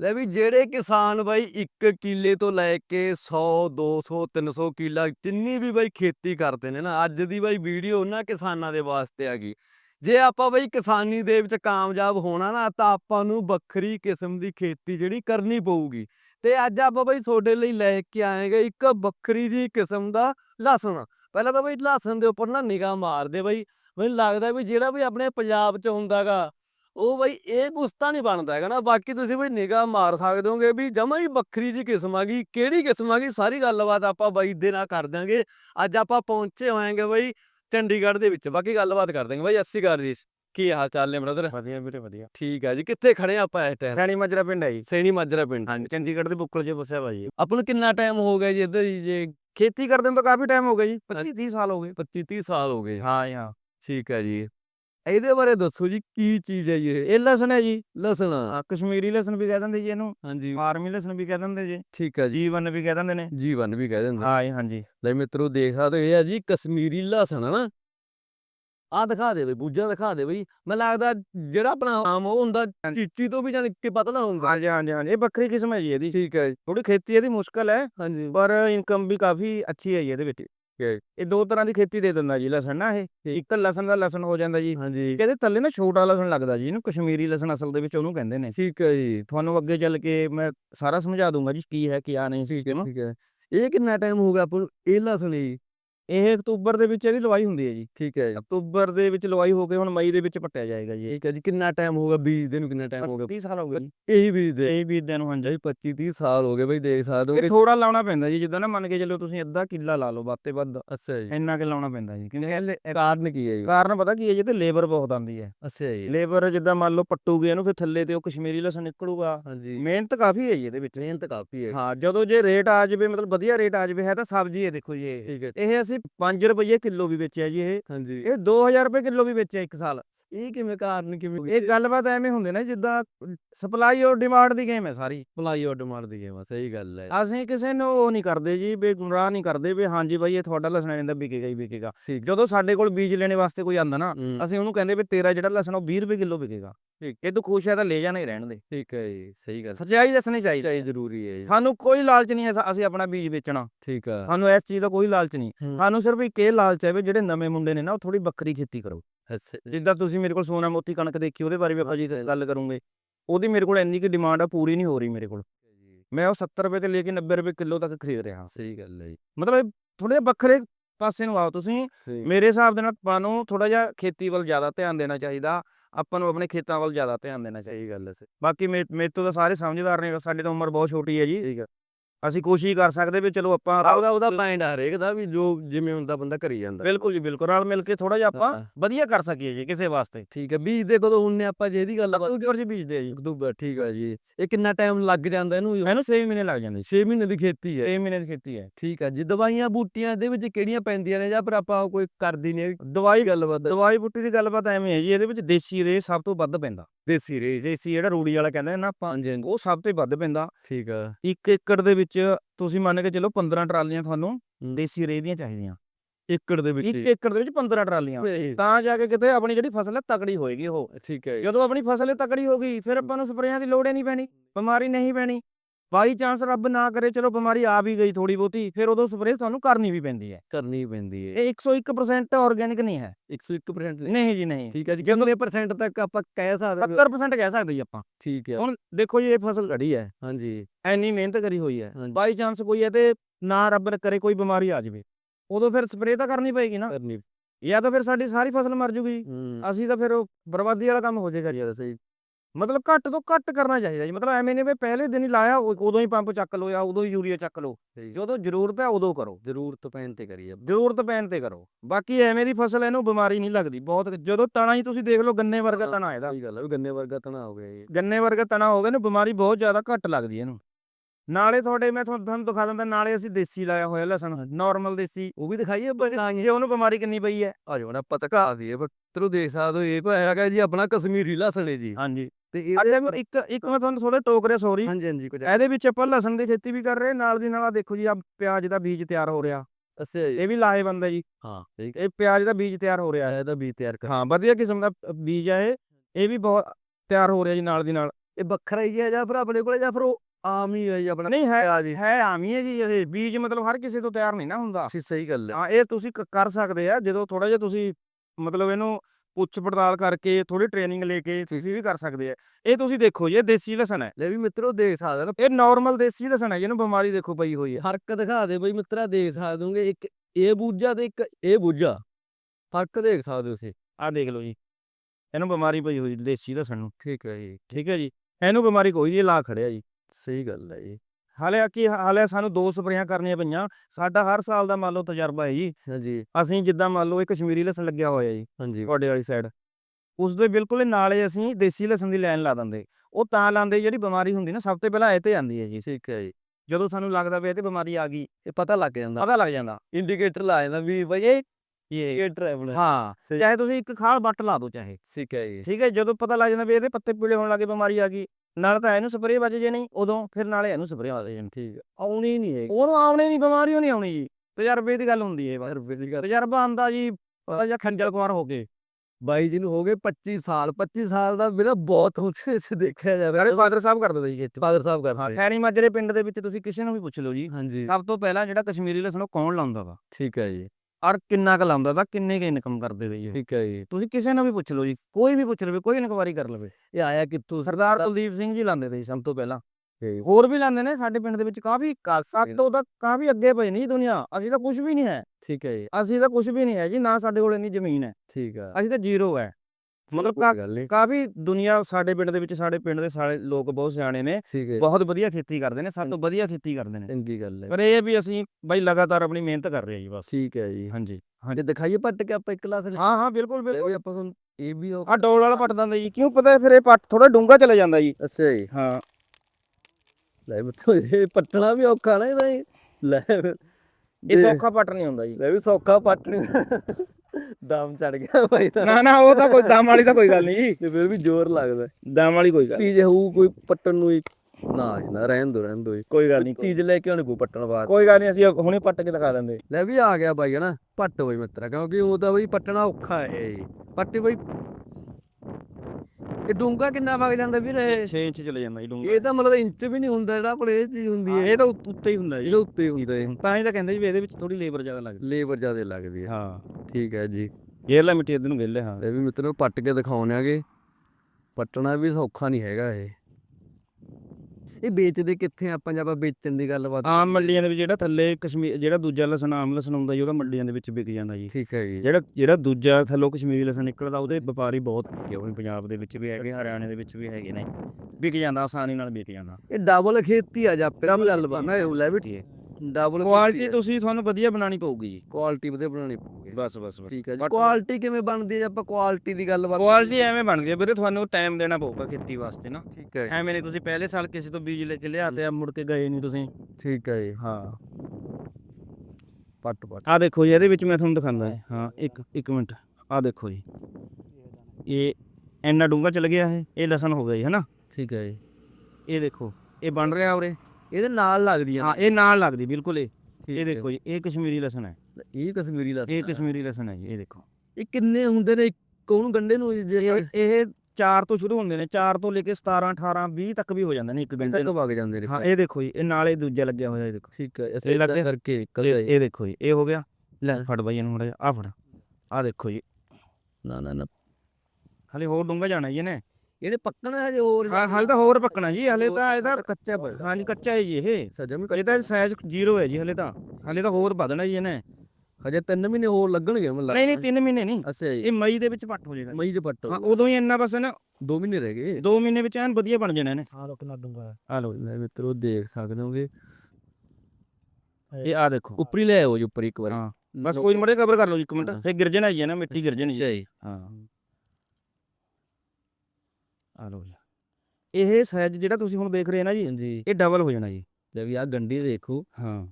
ਲੈ ਵੀ ਜਿਹੜੇ ਕਿਸਾਨ ਬਾਈ 1 ਕਿੱਲੇ ਤੋਂ ਲੈ ਕੇ 100 200 300 ਕਿੱਲਾ ਜਿੰਨੀ ਵੀ ਬਾਈ ਖੇਤੀ ਕਰਦੇ ਨੇ ਨਾ ਅੱਜ ਦੀ ਬਾਈ ਵੀਡੀਓ ਉਹਨਾਂ ਕਿਸਾਨਾਂ ਦੇ ਵਾਸਤੇ ਆ ਗਈ। ਜੇ ਆਪਾਂ ਬਾਈ ਕਿਸਾਨੀ ਦੇ ਵਿੱਚ ਕਾਮਯਾਬ ਹੋਣਾ ਨਾ ਤਾਂ ਆਪਾਂ ਨੂੰ ਵੱਖਰੀ ਕਿਸਮ ਦੀ ਖੇਤੀ ਜਿਹੜੀ ਕਰਨੀ ਪਊਗੀ। ਤੇ ਅੱਜ ਆਪਾਂ ਬਾਈ ਤੁਹਾਡੇ ਲਈ ਲੈ ਕੇ ਆਏਗੇ ਇੱਕ ਵੱਖਰੀ ਜੀ ਕਿਸਮ ਦਾ ਲਸਣ। ਪਹਿਲਾਂ ਤਾਂ ਬਾਈ ਲਸਣ ਦੇ ਉੱਪਰ ਨਾ ਨਿਗਾਹ ਮਾਰਦੇ ਬਈ। ਮੈਨੂੰ ਲੱਗਦਾ ਵੀ ਜਿਹੜਾ ਵੀ ਆਪਣੇ ਪੰਜਾਬ 'ਚ ਹੁੰਦਾਗਾ ਉਹ ਬਈ ਇਹ ਗੁਸਤਾ ਨਹੀਂ ਬਣਦਾ ਹੈਗਾ ਨਾ। ਬਾਕੀ ਤੁਸੀਂ ਬਈ ਨਿਗਾਹ ਮਾਰ ਸਕਦੇ ਹੋਗੇ ਵੀ ਜਮਾ ਹੀ ਵੱਖਰੀ ਜੀ ਕਿਸਮ ਆ ਗਈ। ਕਿਹੜੀ ਕਿਸਮ ਆ ਗਈ, ਸਾਰੀ ਗੱਲਬਾਤ ਆਪਾਂ ਬਾਈ ਦੇ ਨਾਲ ਕਰ ਦਾਂਗੇ ਅੱਜ ਆਪਾਂ ਪਹੁੰਚੇ ਹੋਏਗੇ ਬਈ ਚੰਡੀਗੜ੍ਹ ਦੇ ਵਿੱਚ। ਬਾਕੀ ਗੱਲਬਾਤ ਕਰ ਦਾਂਗੇ ਬਾਈ। ਸਤਿ ਸ੍ਰੀ ਅਕਾਲ ਜੀ। ਕੀ ਹਾਲ ਚਾਲ ਨੇ ਬ੍ਰਦਰ ਵਧੀਆ ਵੀਰੇ ਵਧੀਆ। ਠੀਕ ਹੈ ਜੀ ਕਿੱਥੇ ਖੜੇ ਆ ਆਪਾਂ ਇਸ ਟਾਈਮ ਸੈਣੀ ਮਾਜਰਾ ਪਿੰਡ ਹੈ ਜੀ। ਸੈਣੀ ਮਾਜਰਾ ਪਿੰਡ। ਹਾਂਜੀ ਚੰਡੀਗੜ੍ਹ ਦੇ ਬੁੱਕਲ 'ਚ ਵਸਿਆ ਵਾ ਜੀ ਆਪਾਂ ਨੂੰ ਕਿੰਨਾ ਟਾਈਮ ਹੋ ਗਿਆ ਜੀ ਇੱਧਰ ਜੀ ਖੇਤੀ ਕਰਦੇ ਨੂੰ ਤਾਂ ਕਾਫੀ ਟਾਈਮ ਹੋ ਗਿਆ ਜੀ 25 30 ਸਾਲ ਹੋ ਗਏ। 25 30 ਸਾਲ ਹੋ ਗਏ। ਹਾਂ ਹਾਂ। ਠੀਕ ਹੈ ਜੀ। ਇਹਦੇ ਬਾਰੇ ਦੱਸੋ ਜੀ ਕੀ ਚੀਜ਼ ਹੈ ਇਹ? ਇਹ ਲਸਣ ਹੈ ਜੀ। ਲਸਣ। ਹਾਂ, ਕਸ਼ਮੀਰੀ ਲਸਣ ਵੀ ਕਹਿ ਦਿੰਦੇ ਜੀ ਇਹਨੂੰ। ਹਾਂਜੀ। ਆਰਮੀ ਲਸਣ ਵੀ ਕਹਿ ਦਿੰਦੇ ਜੀ। ਠੀਕ ਹੈ ਜੀ। ਜੀਵਨ ਵੀ ਕਹਿ ਦਿੰਦੇ ਨੇ। ਜੀਵਨ ਵੀ ਕਹਿ ਦਿੰਦੇ ਹਾਂ ਹਾਂਜੀ। ਲੈ ਮਿੱਤਰੋ ਦੇਖ ਸਕਦੇ ਹੋ ਇਹ ਆ ਜੀ ਕਸ਼ਮੀਰੀ ਲਸਣ ਹਨਾ? ਆ ਦਿਖਾ ਦੇ ਬਈ ਬੂਜਾ ਦਿਖਾ ਦੇ ਬਈ। ਮੈਨੂੰ ਲੱਗਦਾ ਜਿਹੜਾ ਆਪਣਾ ਆਮ ਉਹ ਹੁੰਦਾ ਚੀਚੀ ਤੋਂ ਵੀ ਜਾਨ ਕਿ ਪਤਲਾ ਹੁੰਦਾ ਹਾਂਜੀ ਹਾਂਜੀ ਹਾਂਜੀ ਇਹ ਵੱਖਰੀ ਕਿਸਮ ਹੈ ਜੀ ਇਹਦੀ। ਠੀਕ ਹੈ ਥੋੜੀ ਖੇਤੀ ਇਹਦੀ ਮੁਸ਼ਕਲ ਹੈ ਹਾਂਜੀ। ਪਰ ਇਨਕਮ ਵੀ ਕਾਫੀ ਅੱਛੀ ਹੈ ਜੀ ਇਹਦੇ ਵਿੱਚ। ਇਹ ਦੋ ਤਰ੍ਹਾਂ ਦੀ ਖੇਤੀ ਦੇ ਦਿੰਦਾ ਜੀ ਲਸਣ ਨਾ ਇਹ। ਇੱਕ ਲਸਣ ਦਾ ਲਸਣ ਹੋ ਜਾਂਦਾ ਜੀ। ਹਾਂਜੀ। ਕਹਿੰਦੇ ਥੱਲੇ ਨਾ ਛੋਟਾ ਲਸਣ ਲੱਗਦਾ ਜੀ ਇਹਨੂੰ ਕਸ਼ਮੀਰੀ ਲਸਣ ਅਸਲ ਦੇ ਵਿੱਚ ਉਹਨੂੰ ਕਹਿੰਦੇ ਨੇ। ਠੀਕ ਹੈ ਜੀ। ਤੁਹਾਨੂੰ ਅੱਗੇ ਚੱਲ ਕੇ ਮੈਂ ਸਾਰਾ ਸਮਝਾ ਦੂੰਗਾ ਜੀ ਕੀ ਹੈ ਕੀ ਆ ਨਹੀਂ ਸਿਸਟਮ ਠੀਕ ਹੈ। ਇਹ ਕਿੰਨਾ ਟਾਈਮ ਹੋ ਗਿਆ ਆਪਾਂ ਨੂੰ? ਇਹ ਲਸਣ ਜੀ। ਇਹ ਅਕਤੂਬਰ ਦੇ ਵਿੱਚ ਇਹਦੀ ਲਵਾਈ ਹੁੰਦੀ ਹੈ ਜੀ। ਠੀਕ ਹੈ ਜੀ। ਅਕਤੂਬਰ ਦੇ ਵਿੱਚ ਲਵਾਈ ਹੋ ਕੇ ਹੁਣ ਮਈ ਦੇ ਵਿੱਚ ਪੱਟਿਆ ਜਾਏਗਾ ਜੀ। ਠੀਕ ਹੈ ਜੀ। ਕਿੰਨਾ ਟਾਈਮ ਹੋ ਗਿਆ? ਬੀਜਦੇ ਨੂੰ ਕਿੰਨਾ ਟਾਈਮ ਹੋ ਗਿਆ? 30 ਸਾਲ ਹੋ ਗਏ ਜੀ। ਇਹੀ ਬੀਜਦੇ ਇਹ ਬੀਜਦਿਆਂ ਨੂੰ ਹਾਂਜੀ ਜੀ 25 30 ਸਾਲ ਹੋ ਗਏ ਬਈ ਦੇਖ ਸਕਦੇ ਹੋ ਥੋੜਾ ਲਾਉਣਾ ਪੈਂਦਾ ਜੀ। ਜਿੱਦਾਂ ਨਾ ਮੰਨ ਕੇ ਚੱਲੋ ਤੁਸੀਂ ਅੱਧਾ ਕਿੱਲਾ ਲਾ ਲਓ ਵੱਧ ਤੇ ਵੱਧ। ਅੱਛਾ ਜੀ। ਇੰਨਾ ਕਿ ਲਾਉਣਾ ਪੈਂਦਾ ਜੀ। ਕਿਉਂਕਿ ਕਾਰਨ ਕੀ ਹੈ ਜੀ? ਕਾਰਨ ਪਤਾ ਕੀ ਹੈ ਜੀ ਤੇ ਲੇਬਰ ਬਹੁਤ ਆਉਂਦੀ ਹੈ। ਅੱਛਾ ਜੀ। ਲੇਬਰ ਜਿੱਦਾਂ ਮੰਨ ਲਓ ਪੱਟੂਗੇ ਇਹਨੂੰ ਫਿਰ ਥੱਲੇ ਤੇ ਉਹ ਕਸ਼ਮੀਰੀ ਲਸਣ ਨਿਕਲੂਗਾ। ਹਾਂਜੀ। ਮਿਹਨਤ ਕਾਫੀ ਹੈ ਜੀ ਇਹਦੇ ਵਿੱਚ। ਮਿਹਨਤ ਕਾਫੀ ਹੈ। ਹਾਂ ਜਦੋਂ ਜੇ ਰੇਟ ਆ ਜਾਵੇ ਮਤਲਬ ਵਧੀਆ ਰੇਟ ਆ ਜਾਵੇ ਹੈ ਤਾਂ ਸਬਜ਼ੀ ਹੈ ਦੇਖੋ ਜੀ ਇਹ। ਠੀਕ ਹੈ। ਇਹ ਅਸੀਂ 5 ਰੁਪਏ ਕਿਲੋ ਵੀ ਵੇਚਿਆ ਜੀ ਇਹ। ਹਾਂਜੀ। ਇਹ 2000 ਰੁਪਏ ਕਿਲੋ ਵੀ ਵੇਚਿਆ ਇੱਕ ਸਾਲ। ਇਹ ਕਿਵੇਂ ਕਾਰਨ ਕਿਵੇਂ ਇਹ ਗੱਲਬਾਤ ਐਵੇਂ ਹੁੰਦੇ ਨੇ ਜਿੱਦਾਂ ਸਪਲਾਈ ਔਰ ਡਿਮਾਂਡ ਦੀ ਗੇਮ ਹੈ ਸਾਰੀ। ਭਲਾਈ ਆਰਡਰ ਮਾਰਦੀ ਹੈ ਬਸ ਸਹੀ ਗੱਲ ਹੈ। ਅਸੀਂ ਕਿਸੇ ਨੂੰ ਉਹ ਨਹੀਂ ਕਰਦੇ ਜੀ ਵੀ ਗੁੰਮਰਾਹ ਨਹੀਂ ਕਰਦੇ ਵੀ ਹਾਂਜੀ ਬਾਈ ਇਹ ਤੁਹਾਡਾ ਲਸਣ ਇਹਦਾ ਵਿਕੇਗਾ ਹੀ ਵਿਕੇਗਾ। ਜਦੋਂ ਸਾਡੇ ਕੋਲ ਬੀਜ ਲੈਣੇ ਵਾਸਤੇ ਕੋਈ ਆਂਦਾ ਨਾ ਹੂੰ, ਅਸੀਂ ਉਹਨੂੰ ਕਹਿੰਦੇ ਵੀ ਤੇਰਾ ਜਿਹੜਾ ਲਸਣ ਉਹ 20 ਰੁਪਏ ਕਿਲੋ ਵਿਕੇਗਾ। ਠੀਕ। ਇਹ ਤੂੰ ਖੁਸ਼ ਹੈ ਤਾਂ ਲੈ ਜਾ ਨਹੀਂ ਰਹਿਣ ਦੇ। ਠੀਕ ਹੈ ਜੀ ਸਹੀ ਗੱਲ। ਸੱਚਾਈ ਦੱਸਣੀ ਚਾਹੀਦੀ ਚਾਹੀ ਜ਼ਰੂਰੀ ਹੈ ਜੀ। ਸਾਨੂੰ ਕੋਈ ਲਾਲਚ ਨਹੀਂ ਹੈ ਅਸੀਂ ਆਪਣਾ ਬੀਜ ਵੇਚਣਾ। ਠੀਕ ਆ। ਸਾਨੂੰ ਇਸ ਚੀਜ਼ ਦਾ ਕੋਈ ਲਾਲਚ ਨਹੀਂ। ਸਾਨੂੰ ਸਿਰਫ ਇੱਕ ਇਹ ਲਾਲਚ ਹੈ ਵੀ ਜਿਹੜੇ ਨਵੇਂ ਮੁੰਡੇ ਨੇ ਨਾ ਉਹ ਥੋੜੀ ਬੱਕਰੀ ਖੇਤੀ ਕਰੋ। ਜੀ, ਜਿੱਦਾਂ ਤੁਸੀਂ ਮੇਰੇ ਕੋਲ ਸੋਨਾ ਮੋਤੀ ਕਣਕ ਦੇਖੀ ਉਹਦੇ ਬਾਰੇ ਵੀ ਆਪਾਂ ਜੀ ਗੱਲ ਕਰੂੰਗੇ। ਉਹਦੀ ਮੇਰੇ ਕੋਲ ਇੰਨੀ ਕਿ ਡਿਮਾਂਡ ਆ ਪੂਰੀ ਨਹੀਂ ਹੋ ਰਹੀ ਮੇਰੇ ਕੋਲ। ਮੈਂ ਉਹ 70 ਰੁਪਏ ਤੇ ਲੈ ਕੇ 90 ਰੁਪਏ ਕਿਲੋ ਤੱਕ ਖਰੀਦ ਰਿਹਾ ਸਹੀ ਗੱਲ ਹੈ ਜੀ। ਮਤਲਬ ਥੋੜੇ ਵੱਖਰੇ ਪਾਸੇ ਨੂੰ ਆਓ ਤੁਸੀਂ। ਮੇਰੇ ਹਿਸਾਬ ਦੇ ਨਾਲ ਆਪਾਂ ਨੂੰ ਥੋੜਾ ਜਿਹਾ ਖੇਤੀ ਵੱਲ ਜ਼ਿਆਦਾ ਧਿਆਨ ਦੇਣਾ ਚਾਹੀਦਾ। ਆਪਾਂ ਨੂੰ ਆਪਣੇ ਖੇਤਾਂ ਵੱਲ ਜ਼ਿਆਦਾ ਧਿਆਨ ਦੇਣਾ ਚਾਹੀਦਾ ਸਹੀ ਗੱਲ ਹੈ ਬਾਕੀ ਮੇ- ਮੇਰੇ ਤੋਂ ਤਾਂ ਸਾਰੇ ਸਮਝਦਾਰ ਨੇ, ਸਾਡੀ ਤਾਂ ਉਮਰ ਬਹੁਤ ਛੋਟੀ ਹੈ ਜੀ। ਠੀਕ ਆ ਅਸੀਂ ਕੋਸ਼ਿਸ਼ ਕਰ ਸਕਦੇ ਵੀ ਚਲੋ ਆਪਾਂ ਉਹਦਾ ਉਹਦਾ ਮਾਈਂਡ ਆ ਹਰੇਕ ਦਾ ਵੀ ਜੋ ਜਿਵੇਂ ਹੁੰਦਾ ਬੰਦਾ ਕਰੀ ਜਾਂਦਾ। ਬਿਲਕੁਲ ਜੀ ਬਿਲਕੁਲ। ਰਲ ਮਿਲ ਕੇ ਥੋੜਾ ਜਿਹਾ ਆਪਾਂ ਹਾਂ। ਵਧੀਆ ਕਰ ਸਕੀਏ ਜੀ ਕਿਸੇ ਵਾਸਤੇ। ਠੀਕ ਹੈ ਬੀਜ ਦੇ ਕਦੋਂ ਹੁੰਨੇ ਆਪਾਂ ਜੇ ਇਹਦੀ ਗੱਲ ਅਕਤੂਬਰ ਚ ਬੀਜਦੇ ਆ ਜੀ। ਅਕਤੂਬਰ ਠੀਕ ਹੈ ਜੀ। ਇਹ ਕਿੰਨਾ ਟਾਈਮ ਲੱਗ ਜਾਂਦਾ ਇਹਨੂੰ? ਮੈਨੂੰ 6 ਮਹੀਨੇ ਲੱਗ ਜਾਂਦੇ। 6 ਮਹੀਨੇ ਦੀ ਖੇਤੀ ਹੈ। 6 ਮਹੀਨੇ ਦੀ ਖੇਤੀ ਹੈ। ਠੀਕ ਹੈ ਜੀ। ਦਵਾਈਆਂ ਬੂਟੀਆਂ ਦੇ ਵਿੱਚ ਕਿਹੜੀਆਂ ਪੈਂਦੀਆਂ ਨੇ? ਜਾਂ ਫਿਰ ਆਪਾਂ ਕੋਈ ਕਰਦੀ ਨਹੀਂ ਦਵਾਈ ਗੱਲਬਾਤ। ਦਵਾਈ ਬੁੱਟੀ ਦੀ ਗੱਲਬਾਤ ਐਵੇਂ ਹੈ ਜੀ ਇਹਦੇ ਵਿੱਚ ਦੇਸੀ ਰੇ ਸਭ ਤੋਂ ਵੱਧ ਪੈਂਦਾ। ਦੇਸੀ ਰੇ। ਦੇਸੀ ਜਿਹੜਾ ਰੂੜੀ ਵਾਲਾ ਕਹਿੰਦੇ ਨਾ ਆਪਾਂ ਉਹ ਸਭ ਤੋਂ ਵੱਧ ਪੈਂਦਾ। ਠੀਕ ਆ 1 ਏਕੜ ਦੇ ਵਿੱਚ ਤੁਸੀਂ ਮੰਨ ਕੇ ਚੱਲੋ 15 ਟਰਾਲੀਆਂ ਤੁਹਾਨੂੰ। ਦੇਸੀ ਰੇ ਦੀਆਂ ਚਾਹੀਦੀਆਂ ਏਕੜ ਦੇ ਵਿੱਚ ਇੱਕ। ਏਕੜ ਦੇ ਵਿੱਚ 15 ਟਰਾਲੀਆਂ ਤਾਂ ਜਾ ਕੇ ਕਿਤੇ ਆਪਣੀ ਜਿਹੜੀ ਫਸਲ ਹੈ ਤਕੜੀ ਹੋਏਗੀ ਉਹ ਠੀਕ ਹੈ। ਜਦੋਂ ਆਪਣੀ ਫਸਲ ਤਕੜੀ ਹੋ ਗਈ ਫਿਰ ਆਪਾਂ ਨੂੰ ਸਪਰੇਆਂ ਦੀ ਲੋੜ ਹੀ ਨਹੀਂ ਪੈਣੀ ਬਿਮਾਰੀ ਨਹੀਂ ਪੈਣੀ ਬਾਈ ਚਾਂਸ ਰੱਬ ਨਾ ਕਰੇ ਚਲੋ ਬਿਮਾਰੀ ਆ ਵੀ ਗਈ ਥੋੜੀ ਬਹੁਤੀ ਫਿਰ ਉਦੋਂ ਸਪਰੇਅ ਤੁਹਾਨੂੰ ਕਰਨੀ ਵੀ ਪੈਂਦੀ ਹੈ। ਕਰਨੀ ਪੈਂਦੀ ਹੈ। ਇਹ 101% ਆਰਗੇਨਿਕ ਨਹੀਂ ਹੈ। 101% ਨਹੀਂ? ਨਹੀਂ ਜੀ ਨਹੀਂ। ਠੀਕ ਹੈ ਜੀ ਕਿੰਨੇ ਪਰਸੈਂਟ ਤੱਕ ਆਪਾਂ ਕਹਿ ਸਕਦੇ ਹਾਂ? 70% ਕਹਿ ਸਕਦੇ ਜੀ ਆਪਾਂ। ਠੀਕ ਹੈ। ਹੁਣ ਦੇਖੋ ਜੀ ਇਹ ਫਸਲ ਖੜੀ ਹੈ। ਹਾਂਜੀ। ਐਨੀ ਮਿਹਨਤ ਕਰੀ ਹੋਈ ਹੈ। ਬਾਈ ਚਾਂਸ ਕੋਈ ਇਹਦੇ ਨਾ ਰੱਬ ਨਾ ਕਰੇ ਕੋਈ ਬਿਮਾਰੀ ਆ ਜਾਵੇ। ਉਦੋਂ ਫਿਰ ਸਪਰੇਅ ਤਾਂ ਕਰਨੀ ਪਏਗੀ ਨਾ। ਕਰਨੀ ਜਾਂ ਤਾਂ ਫਿਰ ਸਾਡੀ ਸਾਰੀ ਫਸਲ ਮਰ ਜੂਗੀ ਹੂੰ। ਅਸੀਂ ਤਾਂ ਫਿਰ ਉਹ ਬਰਬਾਦੀ ਵਾਲਾ ਕੰਮ ਹੋ ਜਾਏਗਾ ਜੀ। ਸਹੀ ਮਤਲਬ ਘੱਟ ਤੋਂ ਘੱਟ ਕਰਨਾ ਚਾਹੀਦਾ ਜੀ ਮਤਲਬ ਐਵੇਂ ਨਹੀਂ ਵੀ ਪਹਿਲੇ ਦਿਨ ਹੀ ਲਾਇਆ ਉ- ਉਦੋਂ ਹੀ ਪੰਪ ਚੱਕ ਲਓ ਜਾਂ ਉਦੋਂ ਹੀ ਯੂਰੀਆ ਚੱਕ ਲਓ ਸਹੀ ਜਦੋਂ ਜ਼ਰੂਰਤ ਹੈ ਉਦੋਂ ਕਰੋ। ਜ਼ਰੂਰਤ ਪੈਣ ਤੇ ਕਰੀਏ ਜ਼ਰੂਰਤ ਪੈਣ ਤੇ ਕਰੋ ਬਾਕੀ ਐਵੇਂ ਦੀ ਫਸਲ ਇਹਨੂੰ ਬਿਮਾਰੀ ਨਹੀਂ ਲੱਗਦੀ ਬਹੁਤ ਜਦੋਂ ਤਣਾ ਹੀ ਤੁਸੀਂ ਦੇਖ ਲਓ ਗੰਨੇ ਵਰਗਾ ਤਣਾ ਇਹਦਾ। ਸਹੀ ਗੱਲ ਹੈ ਵੀ ਗੰਨੇ ਵਰਗਾ ਤਣਾ ਹੋ ਗਿਆ ਇਹ। ਗੰਨੇ ਵਰਗਾ ਤਣਾ ਹੋ ਗਿਆ ਨਾ ਬਿਮਾਰੀ ਬਹੁਤ ਜ਼ਿਆਦਾ ਘੱਟ ਲੱਗਦੀ ਇਹਨੂੰ। ਨਾਲੇ ਤੁਹਾਡੇ ਮੈਂ ਤੁਹਾਨੂੰ ਤੁਹਾਨੂੰ ਦਿਖਾ ਦਿੰਦਾ ਨਾਲੇ ਅਸੀਂ ਦੇਸੀ ਲਾਇਆ ਹੋਇਆ ਲਸਣ ਨਾਰਮਲ ਦੇਸੀ। ਉਹ ਵੀ ਦਿਖਾਈਏ ਬਣਾ ਜੇ ਉਹਨੂੰ ਬਿਮਾਰੀ ਕਿੰਨੀ ਪਈ ਹੈ। ਆ ਜਾਓ ਨਾ ਪਤਾ ਕਾ ਦਈਏ ਪਰ ਤਰੂ ਦੇਖ ਸਕਦੇ ਹੋ ਇਹ ਭਾਇਆ ਹੈਗਾ ਜੀ ਆਪਣਾ ਕਸ਼ਮੀਰੀ ਲਸਣ ਹੈ ਜੀ। ਹਾਂਜੀ। ਤੇ ਅੱਛਾ ਇਹਦੇ ਇੱਕ ਇੱਕ ਮੈਂ ਤੁਹਾਨੂੰ ਥੋੜਾ ਟੋਕ ਰਿਹਾ ਸੌਰੀ ਹਾਂਜੀ ਹਾਂਜੀ ਕੁਝ ਇਹਦੇ ਵਿੱਚ ਆਪਾਂ ਲਸਣ ਦੀ ਖੇਤੀ ਵੀ ਕਰ ਰਹੇ ਨਾਲ ਦੀ ਨਾਲ ਆ ਦੇਖੋ ਜੀ ਆ ਪਿਆਜ਼ ਦਾ ਬੀਜ ਤਿਆਰ ਹੋ ਰਿਹਾ। ਅੱਛਾ ਜੀ। ਇਹ ਵੀ ਲਾਹੇਵੰਦ ਹੈ ਜੀ। ਹਾਂ ਠੀਕ। ਇਹ ਪਿਆਜ਼ ਦਾ ਬੀਜ ਤਿਆਰ ਹੋ ਰਿਹਾ। ਹੈ ਇਹਦਾ ਵੀ ਤਿਆਰ ਕਰ ਹਾਂ ਵਧੀਆ ਕਿਸਮ ਦਾ ਬੀਜ ਹੈ ਇਹ। ਇਹ ਵੀ ਬਹੁਤ ਤਿਆਰ ਹੋ ਰਿਹਾ ਜੀ ਨਾਲ ਦੀ ਨਾਲ। ਇਹ ਵੱਖਰਾ ਹੀ ਹੈ ਜਾਂ ਫਿਰ ਆਪਣੇ ਕੋਲੇ ਜਾਂ ਫਿਰ ਉਹ ਆਮ ਹੀ ਹੈ ਜੀ ਆਪਣਾ ਨਹੀਂ ਹੈ ਆ ਜੀ ਹੈ ਆਮ ਹੀ ਹੈ ਜੀ ਇਹ। ਬੀਜ ਮਤਲਬ ਹਰ ਕਿਸੇ ਤੋਂ ਤਿਆਰ ਨਹੀਂ ਨਾ ਹੁੰਦਾ। ਸਹੀ ਗੱਲ ਹੈ। ਹਾਂ ਇਹ ਤੁਸੀਂ ਕਰ ਸਕਦੇ ਆ ਜਦੋਂ ਥੋੜਾ ਜਿਹਾ ਤੁਸੀਂ ਮਤਲਬ ਇਹਨੂੰ ਪੁੱਛ ਪੜਤਾਲ ਕਰਕੇ ਥੋੜੀ ਟ੍ਰੇਨਿੰਗ ਲੈ ਕੇ ਤੁਸੀਂ ਵੀ ਕਰ ਸਕਦੇ ਆ। ਇਹ ਤੁਸੀਂ ਦੇਖੋ ਜੀ ਇਹ ਦੇਸੀ ਲਸਣ ਹੈ। ਲੈ ਵੀ ਮਿੱਤਰੋ ਦੇਖ ਸਕਦੇ ਨਾ। ਇਹ ਨਾਰਮਲ ਦੇਸੀ ਲਸਣ ਹੈ ਜਿਹਨੂੰ ਬਿਮਾਰੀ ਦੇਖੋ ਪਈ ਹੋਈ ਹੈ। ਫ਼ਰਕ ਦਿਖਾ ਦੇ ਬਈ ਮਿੱਤਰਾ ਦੇਖ ਸਕਦੇ ਹੋਗੇ ਇੱਕ ਇਹ ਬੂਝਾ ਤੇ ਇੱਕ ਇਹ ਬੂਝਾ। ਫ਼ਰਕ ਦੇਖ ਸਕਦੇ ਹੋ ਤੁਸੀਂ। ਆਹ ਦੇਖ ਲਓ ਜੀ। ਇਹਨੂੰ ਬਿਮਾਰੀ ਪਈ ਹੋਈ ਦੇਸੀ ਲਸਣ ਨੂੰ। ਠੀਕ ਹੈ ਜੀ। ਠੀਕ ਹੈ ਜੀ। ਇਹਨੂੰ ਬਿਮਾਰੀ ਕੋਈ ਨਹੀਂ ਲਾ ਖੜਿਆ ਜੀ। ਸਹੀ ਗੱਲ ਹੈ ਜੀ। ਹਾਲੇ ਕੀ ਹਾਲੇ ਸਾਨੂੰ ਦੋ ਸਪਰੇਆਂ ਕਰਨੀਆਂ ਪਈਆਂ। ਸਾਡਾ ਹਰ ਸਾਲ ਦਾ ਮੰਨ ਲਓ ਤਜਰਬਾ ਹੈ ਜੀ। ਹਾਂਜੀ ਅਸੀਂ ਜਿੱਦਾਂ ਮੰਨ ਲਓ ਇਹ ਕਸ਼ਮੀਰੀ ਲਸਣ ਲੱਗਿਆ ਹੋਇਆ ਜੀ ਹਾਂਜੀ ਤੁਹਾਡੇ ਵਾਲੀ ਸਾਈਡ ਉਸ ਦੇ ਬਿਲਕੁਲ ਹੀ ਨਾਲੇ ਅਸੀਂ ਦੇਸੀ ਲਸਣ ਦੀ ਲਾਈਨ ਲਾ ਦਿੰਦੇ। ਉਹ ਤਾਂ ਲਾਉਂਦੇ ਜਿਹੜੀ ਬਿਮਾਰੀ ਹੁੰਦੀ ਨਾ ਸਭ ਤੋਂ ਪਹਿਲਾਂ ਇਹ ਤੇ ਆਉਂਦੀ ਹੈ ਜੀ। ਠੀਕ ਹੈ ਜੀ। ਜਦੋਂ ਸਾਨੂੰ ਲੱਗਦਾ ਵੀ ਇਹ ਤੇ ਬਿਮਾਰੀ ਆ ਗਈ ਇਹ ਪਤਾ ਲੱਗ ਜਾਂਦਾ। ਪਤਾ ਲੱਗ ਜਾਂਦਾ। ਇੰਡੀਕੇਟਰ ਲਾ ਜਾਂਦਾ ਵੀ ਬਈ ਇਹ ਇੰਡੀਕੇਟਰ ਹੈ ਆਪਣਾ। ਹਾਂ। ਚਾਹੇ ਤੁਸੀਂ ਇੱਕ ਖਾਲ ਬੱਟ ਲਾ ਦਿਓ ਚਾਹੇ। ਠੀਕ ਹੈ ਜੀ। ਠੀਕ ਹੈ ਜਦੋਂ ਪਤਾ ਲੱਗ ਜਾਂਦਾ ਵੀ ਇਹਦੇ ਪੱਤੇ ਪੀਲੇ ਹੋਣ ਲੱਗੇ ਬਿਮਾਰੀ ਆ ਗਈ। ਨਾਲ ਤਾਂ ਇਹਨੂੰ ਸਪਰੇਅ ਵੱਜ ਜੇ ਨਹੀਂ ਉਦੋਂ ਫਿਰ ਨਾਲੇ ਇਹਨੂੰ ਸਪਰੇਅ ਵੱਜ ਜਾਣੀ। ਠੀਕ ਹੈ ਆਉਣੀ ਨਹੀਂ ਹੈ ਉਹਨੂੰ ਆਉਣੇ ਨਹੀਂ ਬਿਮਾਰੀ ਉਹ ਨਹੀਂ ਆਉਣੀ ਜੀ। ਤਜਰਬੇ ਦੀ ਗੱਲ ਹੁੰਦੀ ਹੈ ਰੁਪਏ ਦੀ ਗੱਲ। ਤਜਰਬਾ ਆਂਦਾ ਜੀ ਜਾਂ ਖੰਜਲ ਕੁਮਾਰ ਹੋ ਕੇ। ਬਾਈ ਜੀ ਨੂੰ ਹੋ ਗਏ 25 ਸਾਲ। 25 ਸਾਲ ਦਾ ਮੇਰਾ ਬਹੁਤ ਹੁੰਦੇ ਇਸ ਦੇਖਿਆ ਜਾਵੇ। ਸਾਰੇ ਫਾਦਰ ਸਾਹਿਬ ਕਰਦੇ ਸੀ ਜੀ ਫਾਦਰ ਸਾਹਿਬ ਹਾਂ ਕਰਦੇ ਖੈਰੀ ਮਾਜਰੇ ਪਿੰਡ ਦੇ ਵਿੱਚ ਤੁਸੀਂ ਕਿਸੇ ਨੂੰ ਵੀ ਪੁੱਛ ਲਓ ਜੀ। ਹਾਂਜੀ। ਸਭ ਤੋਂ ਪਹਿਲਾਂ ਜਿਹੜਾ ਕਸ਼ਮੀਰੀ ਲਸਣ ਉਹ ਕੌਣ ਲਾਉਂਦਾ ਵਾ? ਠੀਕ ਹੈ ਜੀ। ਔਰ ਕਿੰਨਾ ਕੁ ਲਾਉਂਦਾ ਤਾ ਕਿੰਨੇ ਕੁ ਇਨਕਮ ਕਰਦੇ ਵੇ ਇਹ। ਠੀਕ ਹੈ ਜੀ। ਤੁਸੀਂ ਕਿਸੇ ਨੂੰ ਵੀ ਪੁੱਛ ਲਓ ਜੀ ਕੋਈ ਵੀ ਪੁੱਛ ਲਵੇ ਕੋਈ ਇਨਕੁਆਰੀ ਕਰ ਲਵੇ। ਇਹ ਆਇਆ ਕਿੱਥੋਂ? ਸਰਦਾਰ ਕੁਲਦੀਪ ਸਿੰਘ ਜੀ ਲਾਉਂਦੇ ਜੀ ਸਭ ਤੋਂ ਪਹਿਲਾਂ। ਹੋਰ ਵੀ ਲਾਉਂਦੇ ਨੇ ਸਾਡੇ ਪਿੰਡ ਦੇ ਵਿੱਚ ਕਾਫੀ ਕਾਫੀ ਤੋਂ ਤਾਂ ਕਾਫੀ ਅੱਗੇ ਪਈ ਨਹੀਂ ਦੁਨੀਆ। ਅਸੀਂ ਤਾਂ ਕੁਝ ਵੀ ਨਹੀਂ ਹੈ। ਠੀਕ ਹੈ ਜੀ। ਅਸੀਂ ਤਾਂ ਕੁਝ ਵੀ ਨਹੀਂ ਹੈ ਜੀ ਨਾ ਸਾਡੇ ਕੋਲ ਇੰਨੀ ਜ਼ਮੀਨ ਹੈ। ਠੀਕ ਹੈ। ਅਸੀਂ ਤਾਂ ਜ਼ੀਰੋ ਹੈ। ਮਤਲਬ ਕੋਈ ਗੱਲ ਨਹੀਂ ਕਾਫੀ ਦੁਨੀਆ ਸਾਡੇ ਪਿੰਡ ਦੇ ਵਿੱਚ ਸਾਡੇ ਪਿੰਡ ਦੇ ਸਾਰੇ ਲੋਕ ਬਹੁਤ ਸਿਆਣੇ ਨੇ। ਠੀਕ ਹੈ ਬਹੁਤ ਵਧੀਆ ਖੇਤੀ ਕਰਦੇ ਨੇ ਸਾਡੇ ਤੋਂ ਵਧੀਆ ਖੇਤੀ ਕਰਦੇ ਨੇ। ਚੰਗੀ ਗੱਲ ਹੈ ਪਰ ਇਹ ਹੈ ਵੀ ਅਸੀਂ ਬਾਈ ਲਗਾਤਾਰ ਆਪਣੀ ਮਿਹਨਤ ਕਰ ਰਹੇ ਹਾਂ ਜੀ ਬਸ। ਠੀਕ ਹੈ ਜੀ। ਹਾਂਜੀ ਤੇ ਦਿਖਾਈਏ ਪੱਟ ਕੇ ਆਪਾਂ ਇੱਕ ਕਲਾਸ ਲੈ ਹਾਂ ਹਾਂ ਬਿਲਕੁਲ ਬਿਲਕੁਲ। ਵੀ ਆਪਾਂ ਤੁਹਾਨੂੰ ਇਹ ਵੀ ਉਹ ਆ ਡੋਲ ਵਾਲਾ ਪੱਟ ਦਿੰਦਾ ਜੀ। ਕਿਉਂ ਪਤਾ ਹੈ ਫਿਰ ਇਹ ਪੱਟ ਥੋੜਾ ਡੂੰਗਾ ਚਲਾ ਜਾਂਦਾ ਜੀ। ਅੱਛਾ ਜੀ। ਹਾਂ। ਲੈ ਬੱਤੋ ਇਹ ਪੱਟਣਾ ਵੀ ਔਖਾ ਨਾ ਇਹਦਾ ਜੀ। ਲੈ ਫਿਰ। ਇਹ ਸੌਖਾ ਪੱਟ ਨਹੀਂ ਹੁੰਦਾ ਜੀ। ਲੈ ਵੀ ਸੌਖਾ ਪੱਟਣੀ ਦਮ ਚੜ ਗਿਆ ਭਾਈ ਤਾਂ। ਨਾ ਨਾ ਉਹ ਤਾਂ ਕੋਈ ਦਮ ਵਾਲੀ ਤਾਂ ਕੋਈ ਗੱਲ ਨਹੀਂ ਤੇ ਫਿਰ ਵੀ ਜ਼ੋਰ ਲੱਗਦਾ। ਦਮ ਵਾਲੀ ਕੋਈ ਗੱਲ ਚੀਜ਼ ਹੋਊ ਕੋਈ ਪੱਟਣ ਨੂੰ ਹੀ ਨਾ ਨਾ ਰਹਿਣ ਦੋ ਰਹਿਣ ਦੋ। ਕੋਈ ਗੱਲ ਨਹੀਂ। ਚੀਜ਼ ਲੈ ਕੇ ਆਉਣੀ ਕੋਈ ਪੱਟਣ ਬਾਅਦ ਕੋਈ ਗੱਲ ਨਹੀਂ ਅਸੀਂ ਹੁਣੇ ਪੱਟ ਕੇ ਦਿਖਾ ਦਿੰਦੇ। ਲੈ ਵੀ ਆ ਗਿਆ ਬਾਈ ਹਨਾ? ਪੱਟ ਬਈ ਮਿੱਤਰਾ ਕਿਉਂਕਿ ਉਹ ਤਾਂ ਬਈ ਪੱਟਣਾ ਔਖਾ ਹੈ ਪੱਟੀ ਬਈ ਇਹ ਡੂੰਗਾ ਕਿੰਨਾ ਵਗ ਜਾਂਦਾ ਵੀਰ? ਇਹ 6 ਇੰਚ ਚਲੇ ਜਾਂਦਾ ਜੀ ਡੂੰਗਾ ਇਹ ਤਾਂ ਮਤਲਬ ਇੰਚ ਵੀ ਨਹੀਂ ਹੁੰਦਾ ਜਿਹੜਾ ਆਪਣੇ ਇਹ ਚੀਜ਼ ਹੁੰਦੀ ਹੈ। ਇਹ ਤਾਂ ਉੱਤ- ਉੱਤੇ ਹੀ ਹੁੰਦਾ ਜੀ। ਜਿਹੜਾ ਉੱਤੇ ਹੁੰਦਾ ਹੈ ਤਾਂ ਹੀ ਤਾਂ ਕਹਿੰਦੇ ਜੀ ਵੀ ਇਹਦੇ ਵਿੱਚ ਥੋੜੀ ਲੇਬਰ ਜ਼ਿਆਦਾ ਲੱਗਦੀ। ਲੇਬਰ ਜ਼ਿਆਦਾ ਲੱਗਦੀ ਹੈ। ਹਾਂ। ਠੀਕ ਹੈ ਜੀ। ਗੇਰਲਾ ਮਿੱਟੀ ਇਧਰ ਨੂੰ ਗੇਲੇ ਹਾਂ। ਇਹ ਵੀ ਮਿੱਤਰੋ ਪੱਟ ਕੇ ਦਿਖਾਉਣੇ ਆਗੇ। ਪੱਟਣਾ ਵੀ ਸੌਖਾ ਨਹੀਂ ਹੈਗਾ ਇਹ। ਇਹ ਵੇਚਦੇ ਕਿੱਥੇ ਆ? ਆਪਾਂ ਜੇ ਆਪਾਂ ਵੇਚਣ ਦੀ ਗੱਲਬਾਤ ਆਮ ਮੰਡੀਆਂ ਦੇ ਵਿੱਚ ਜਿਹੜਾ ਥੱਲੇ ਕਸ਼ਮੀਰ ਜਿਹੜਾ ਦੂਜਾ ਲਸਣ ਆਮ ਲਸਣ ਹੁੰਦਾ ਜੀ ਉਹਦਾ ਮੰਡੀਆਂ ਦੇ ਵਿੱਚ ਵਿਕ ਜਾਂਦਾ ਜੀ। ਠੀਕ ਹੈ ਜੀ। ਜਿਹੜਾ ਜਿਹੜਾ ਦੂਜਾ ਥੱਲੋਂ ਕਸ਼ਮੀਰੀ ਲਸਣ ਨਿਕਲਦਾ ਉਹਦੇ ਵਪਾਰੀ ਬਹੁਤ ਹੈਗੇ ਉਹ ਪੰਜਾਬ ਦੇ ਵਿੱਚ ਵੀ ਹੈਗੇ ਹਰਿਆਣੇ ਦੇ ਵਿੱਚ ਵੀ ਹੈਗੇ ਨੇ। ਵਿਕ ਜਾਂਦਾ ਆਸਾਨੀ ਨਾਲ ਵਿਕ ਜਾਂਦਾ। ਇਹ ਡਬਲ ਖੇਤੀ ਆ ਜਾਪੇ ਦਾ ਗੱਲਬਾਤ ਨਾ ਇਹ ਲੈ ਵੀ ਡਬਲ ਕੁਆਲਿਟੀ ਤੁਸੀਂ ਤੁਹਾਨੂੰ ਵਧੀਆ ਬਣਾਉਣੀ ਪਊਗੀ ਜੀ। ਕੁਆਲਿਟੀ ਵਧੀਆ ਬਣਾਉਣੀ ਪਊਗੀ। ਬਸ ਬਸ ਬਸ। ਠੀਕ ਹੈ ਜੀ। But- ਕੁਆਲਿਟੀ ਕਿਵੇਂ ਬਣਦੀ ਹੈ ਜੇ? ਆਪਾਂ ਕੁਆਲਿਟੀ ਦੀ ਗੱਲਬਾਤ ਕੁਆਲਿਟੀ ਐਵੇਂ ਬਣਦੀ ਹੈ ਵੀਰੇ ਤੁਹਾਨੂੰ ਟਾਈਮ ਦੇਣਾ ਪਊਗਾ ਖੇਤੀ ਵਾਸਤੇ ਨਾ। ਠੀਕ ਹੈ ਐਵੇਂ ਨਹੀਂ ਤੁਸੀਂ ਪਹਿਲੇ ਸਾਲ ਕਿਸੇ ਤੋਂ ਬੀਜ ਲੈ ਕੇ ਲਿਆਤੇ ਆ ਮੁੜ ਕੇ ਗਏ ਨਹੀਂ ਤੁਸੀਂ। ਠੀਕ ਹੈ ਜੀ। ਹਾਂ। ਪੱਟ ਪੱਟ। ਆ ਦੇਖੋ ਜੀ ਇਹਦੇ ਵਿੱਚ ਮੈਂ ਤੁਹਾਨੂੰ ਦਿਖਾਉਂਦਾ। ਹੈ ਹਾਂ ਇੱਕ ਇੱਕ ਮਿੰਟ। ਆ ਦੇਖੋ ਜੀ। ਇਹ ਇੰਨਾ ਡੂੰਘਾ ਚਲ ਗਿਆ ਇਹ। ਇਹ ਲਸਣ ਹੋ ਗਿਆ ਜੀ ਹਨਾ? ਠੀਕ ਹੈ ਜੀ। ਇਹ ਦੇਖੋ ਇਹ ਬਣ ਰਿਹਾ ਉਰੇ। ਇਹਦੇ ਨਾਲ ਲੱਗਦੀਆਂ ਹਾਂ ਇਹ ਨਾਲ ਲੱਗਦੀ ਬਿਲਕੁਲ ਇਹ। ਇਹ ਦੇਖੋ ਜੀ ਇਹ ਕਸ਼ਮੀਰੀ ਲਸਣ ਹੈ। ਇਹ ਕਸ਼ਮੀਰੀ ਲਸਣ ਇਹ। ਕਸ਼ਮੀਰੀ ਲਸਣ ਹੈ ਜੀ ਇਹ ਦੇਖੋ। ਇਹ ਕਿੰਨੇ ਹੁੰਦੇ ਨੇ? ਕੋਣ ਗੰਡੇ ਨੂੰ ਇਹ 4 ਤੋਂ ਸ਼ੁਰੂ ਹੁੰਦੇ ਨੇ 4 ਤੋਂ ਲੈ ਕੇ 17 18 20 ਤੱਕ ਵੀ ਹੋ ਜਾਂਦੇ ਨੇ ਇੱਕ ਗੰਡੇ ਤੱਕ ਵਗ ਜਾਂਦੇ ਨੇ ਹਾਂ ਇਹ ਦੇਖੋ ਜੀ ਇਹ ਨਾਲੇ ਦੂਜਾ ਲੱਗਿਆ ਹੋਇਆ ਇਹ ਦੇਖੋ। ਠੀਕ ਹੈ ਅਸੀਂ ਇਦਾਂ ਕਰਕੇ ਨਿਕਲ ਇਹ ਜਾਏ ਇਹ ਦੇਖੋ ਜੀ ਇਹ ਹੋ ਗਿਆ। ਲੈ ਫੜ ਬਾਈ ਇਹਨੂੰ ਮੜਾ ਆ ਫੜ। ਆ ਦੇਖੋ ਜੀ। ਨਾ ਨਾ ਨਾ। ਹਲੇ ਹੋਰ ਡੂੰਗਾ ਜਾਣਾ ਜੀ ਇਹਨੇ। ਇਹਨੇ ਪੱਕਣਾ ਹਜੇ ਹੋਰ ਹਾਂ ਹਲੇ ਤਾਂ ਹੋਰ ਪੱਕਣਾ ਜੀ ਹਲੇ ਤਾਂ ਇਹਦਾ ਕੱਚਾ ਪਿਆ। ਹਾਂਜੀ ਕੱਚਾ ਹੈ ਜੀ ਇਹ। ਸਜਾ ਵੀ ਇਹ ਤਾਂ ਸਾਈਜ਼ ਜ਼ੀਰੋ ਹੈ ਜੀ ਹਲੇ ਤਾਂ। ਹਲੇ ਤਾਂ ਹੋਰ ਵਧਣਾ ਜੀ ਇਹਨੇ। ਹਜੇ 3 ਮਹੀਨੇ ਹੋਰ ਲੱਗਣਗੇ ਮੈਨੂੰ ਨਹੀਂ ਨਹੀਂ 3 ਮਹੀਨੇ ਨਹੀਂ। ਅੱਛਾ ਜੀ। ਇਹ ਮਈ ਦੇ ਵਿੱਚ ਪੱਟ ਹੋ ਜਾਏਗਾ। ਮਈ ਦੇ ਪੱਟ ਹਾਂ ਉਦੋਂ ਹੀ ਇੰਨਾ ਬਸ ਨਾ 2 ਮਹੀਨੇ ਰਹਿ ਗਏ। 2 ਮਹੀਨੇ ਵਿੱਚ ਐਨ ਵਧੀਆ ਬਣ ਜਾਣਾ ਇਹਨੇ। ਹਾਂ ਰੁਕ ਨਾ ਦੂੰਗਾ ਆ ਜੀ ਲੈ ਮਿੱਤਰੋ ਦੇਖ ਸਕਦੇ ਹੋਗੇ। ਇਹ ਆ ਦੇਖੋ। ਉੱਪਰੀ ਲੈ ਆਓ ਜੀ ਉੱਪਰ ਇੱਕ ਵਾਰ। ਹਾਂ। ਬਸ ਕੋਈ ਮੜੇ ਕਵਰ ਕਰ ਲਓ ਜੀ ਇੱਕ ਮਿੰਟ। ਫੇ ਗਿਰਜਣ ਆਈ ਹੈ ਨਾ ਮਿੱਟੀ ਗਿਰਜਣ ਅੱਛਾ ਜੀ ਜੀ ਹਾਂ। ਆ ਲਓ ਜੀ। ਇਹ ਸਾਈਜ਼ ਜਿਹੜਾ ਤੁਸੀਂ ਹੁਣ ਦੇਖ ਰਹੇ ਨਾ ਜੀ ਹਾਂਜੀ। ਇਹ ਡਬਲ ਹੋ ਜਾਣਾ ਜੀ। ਲੈ ਵੀ ਆ ਗੰਡੀ ਦੇਖੋ। ਹਾਂ।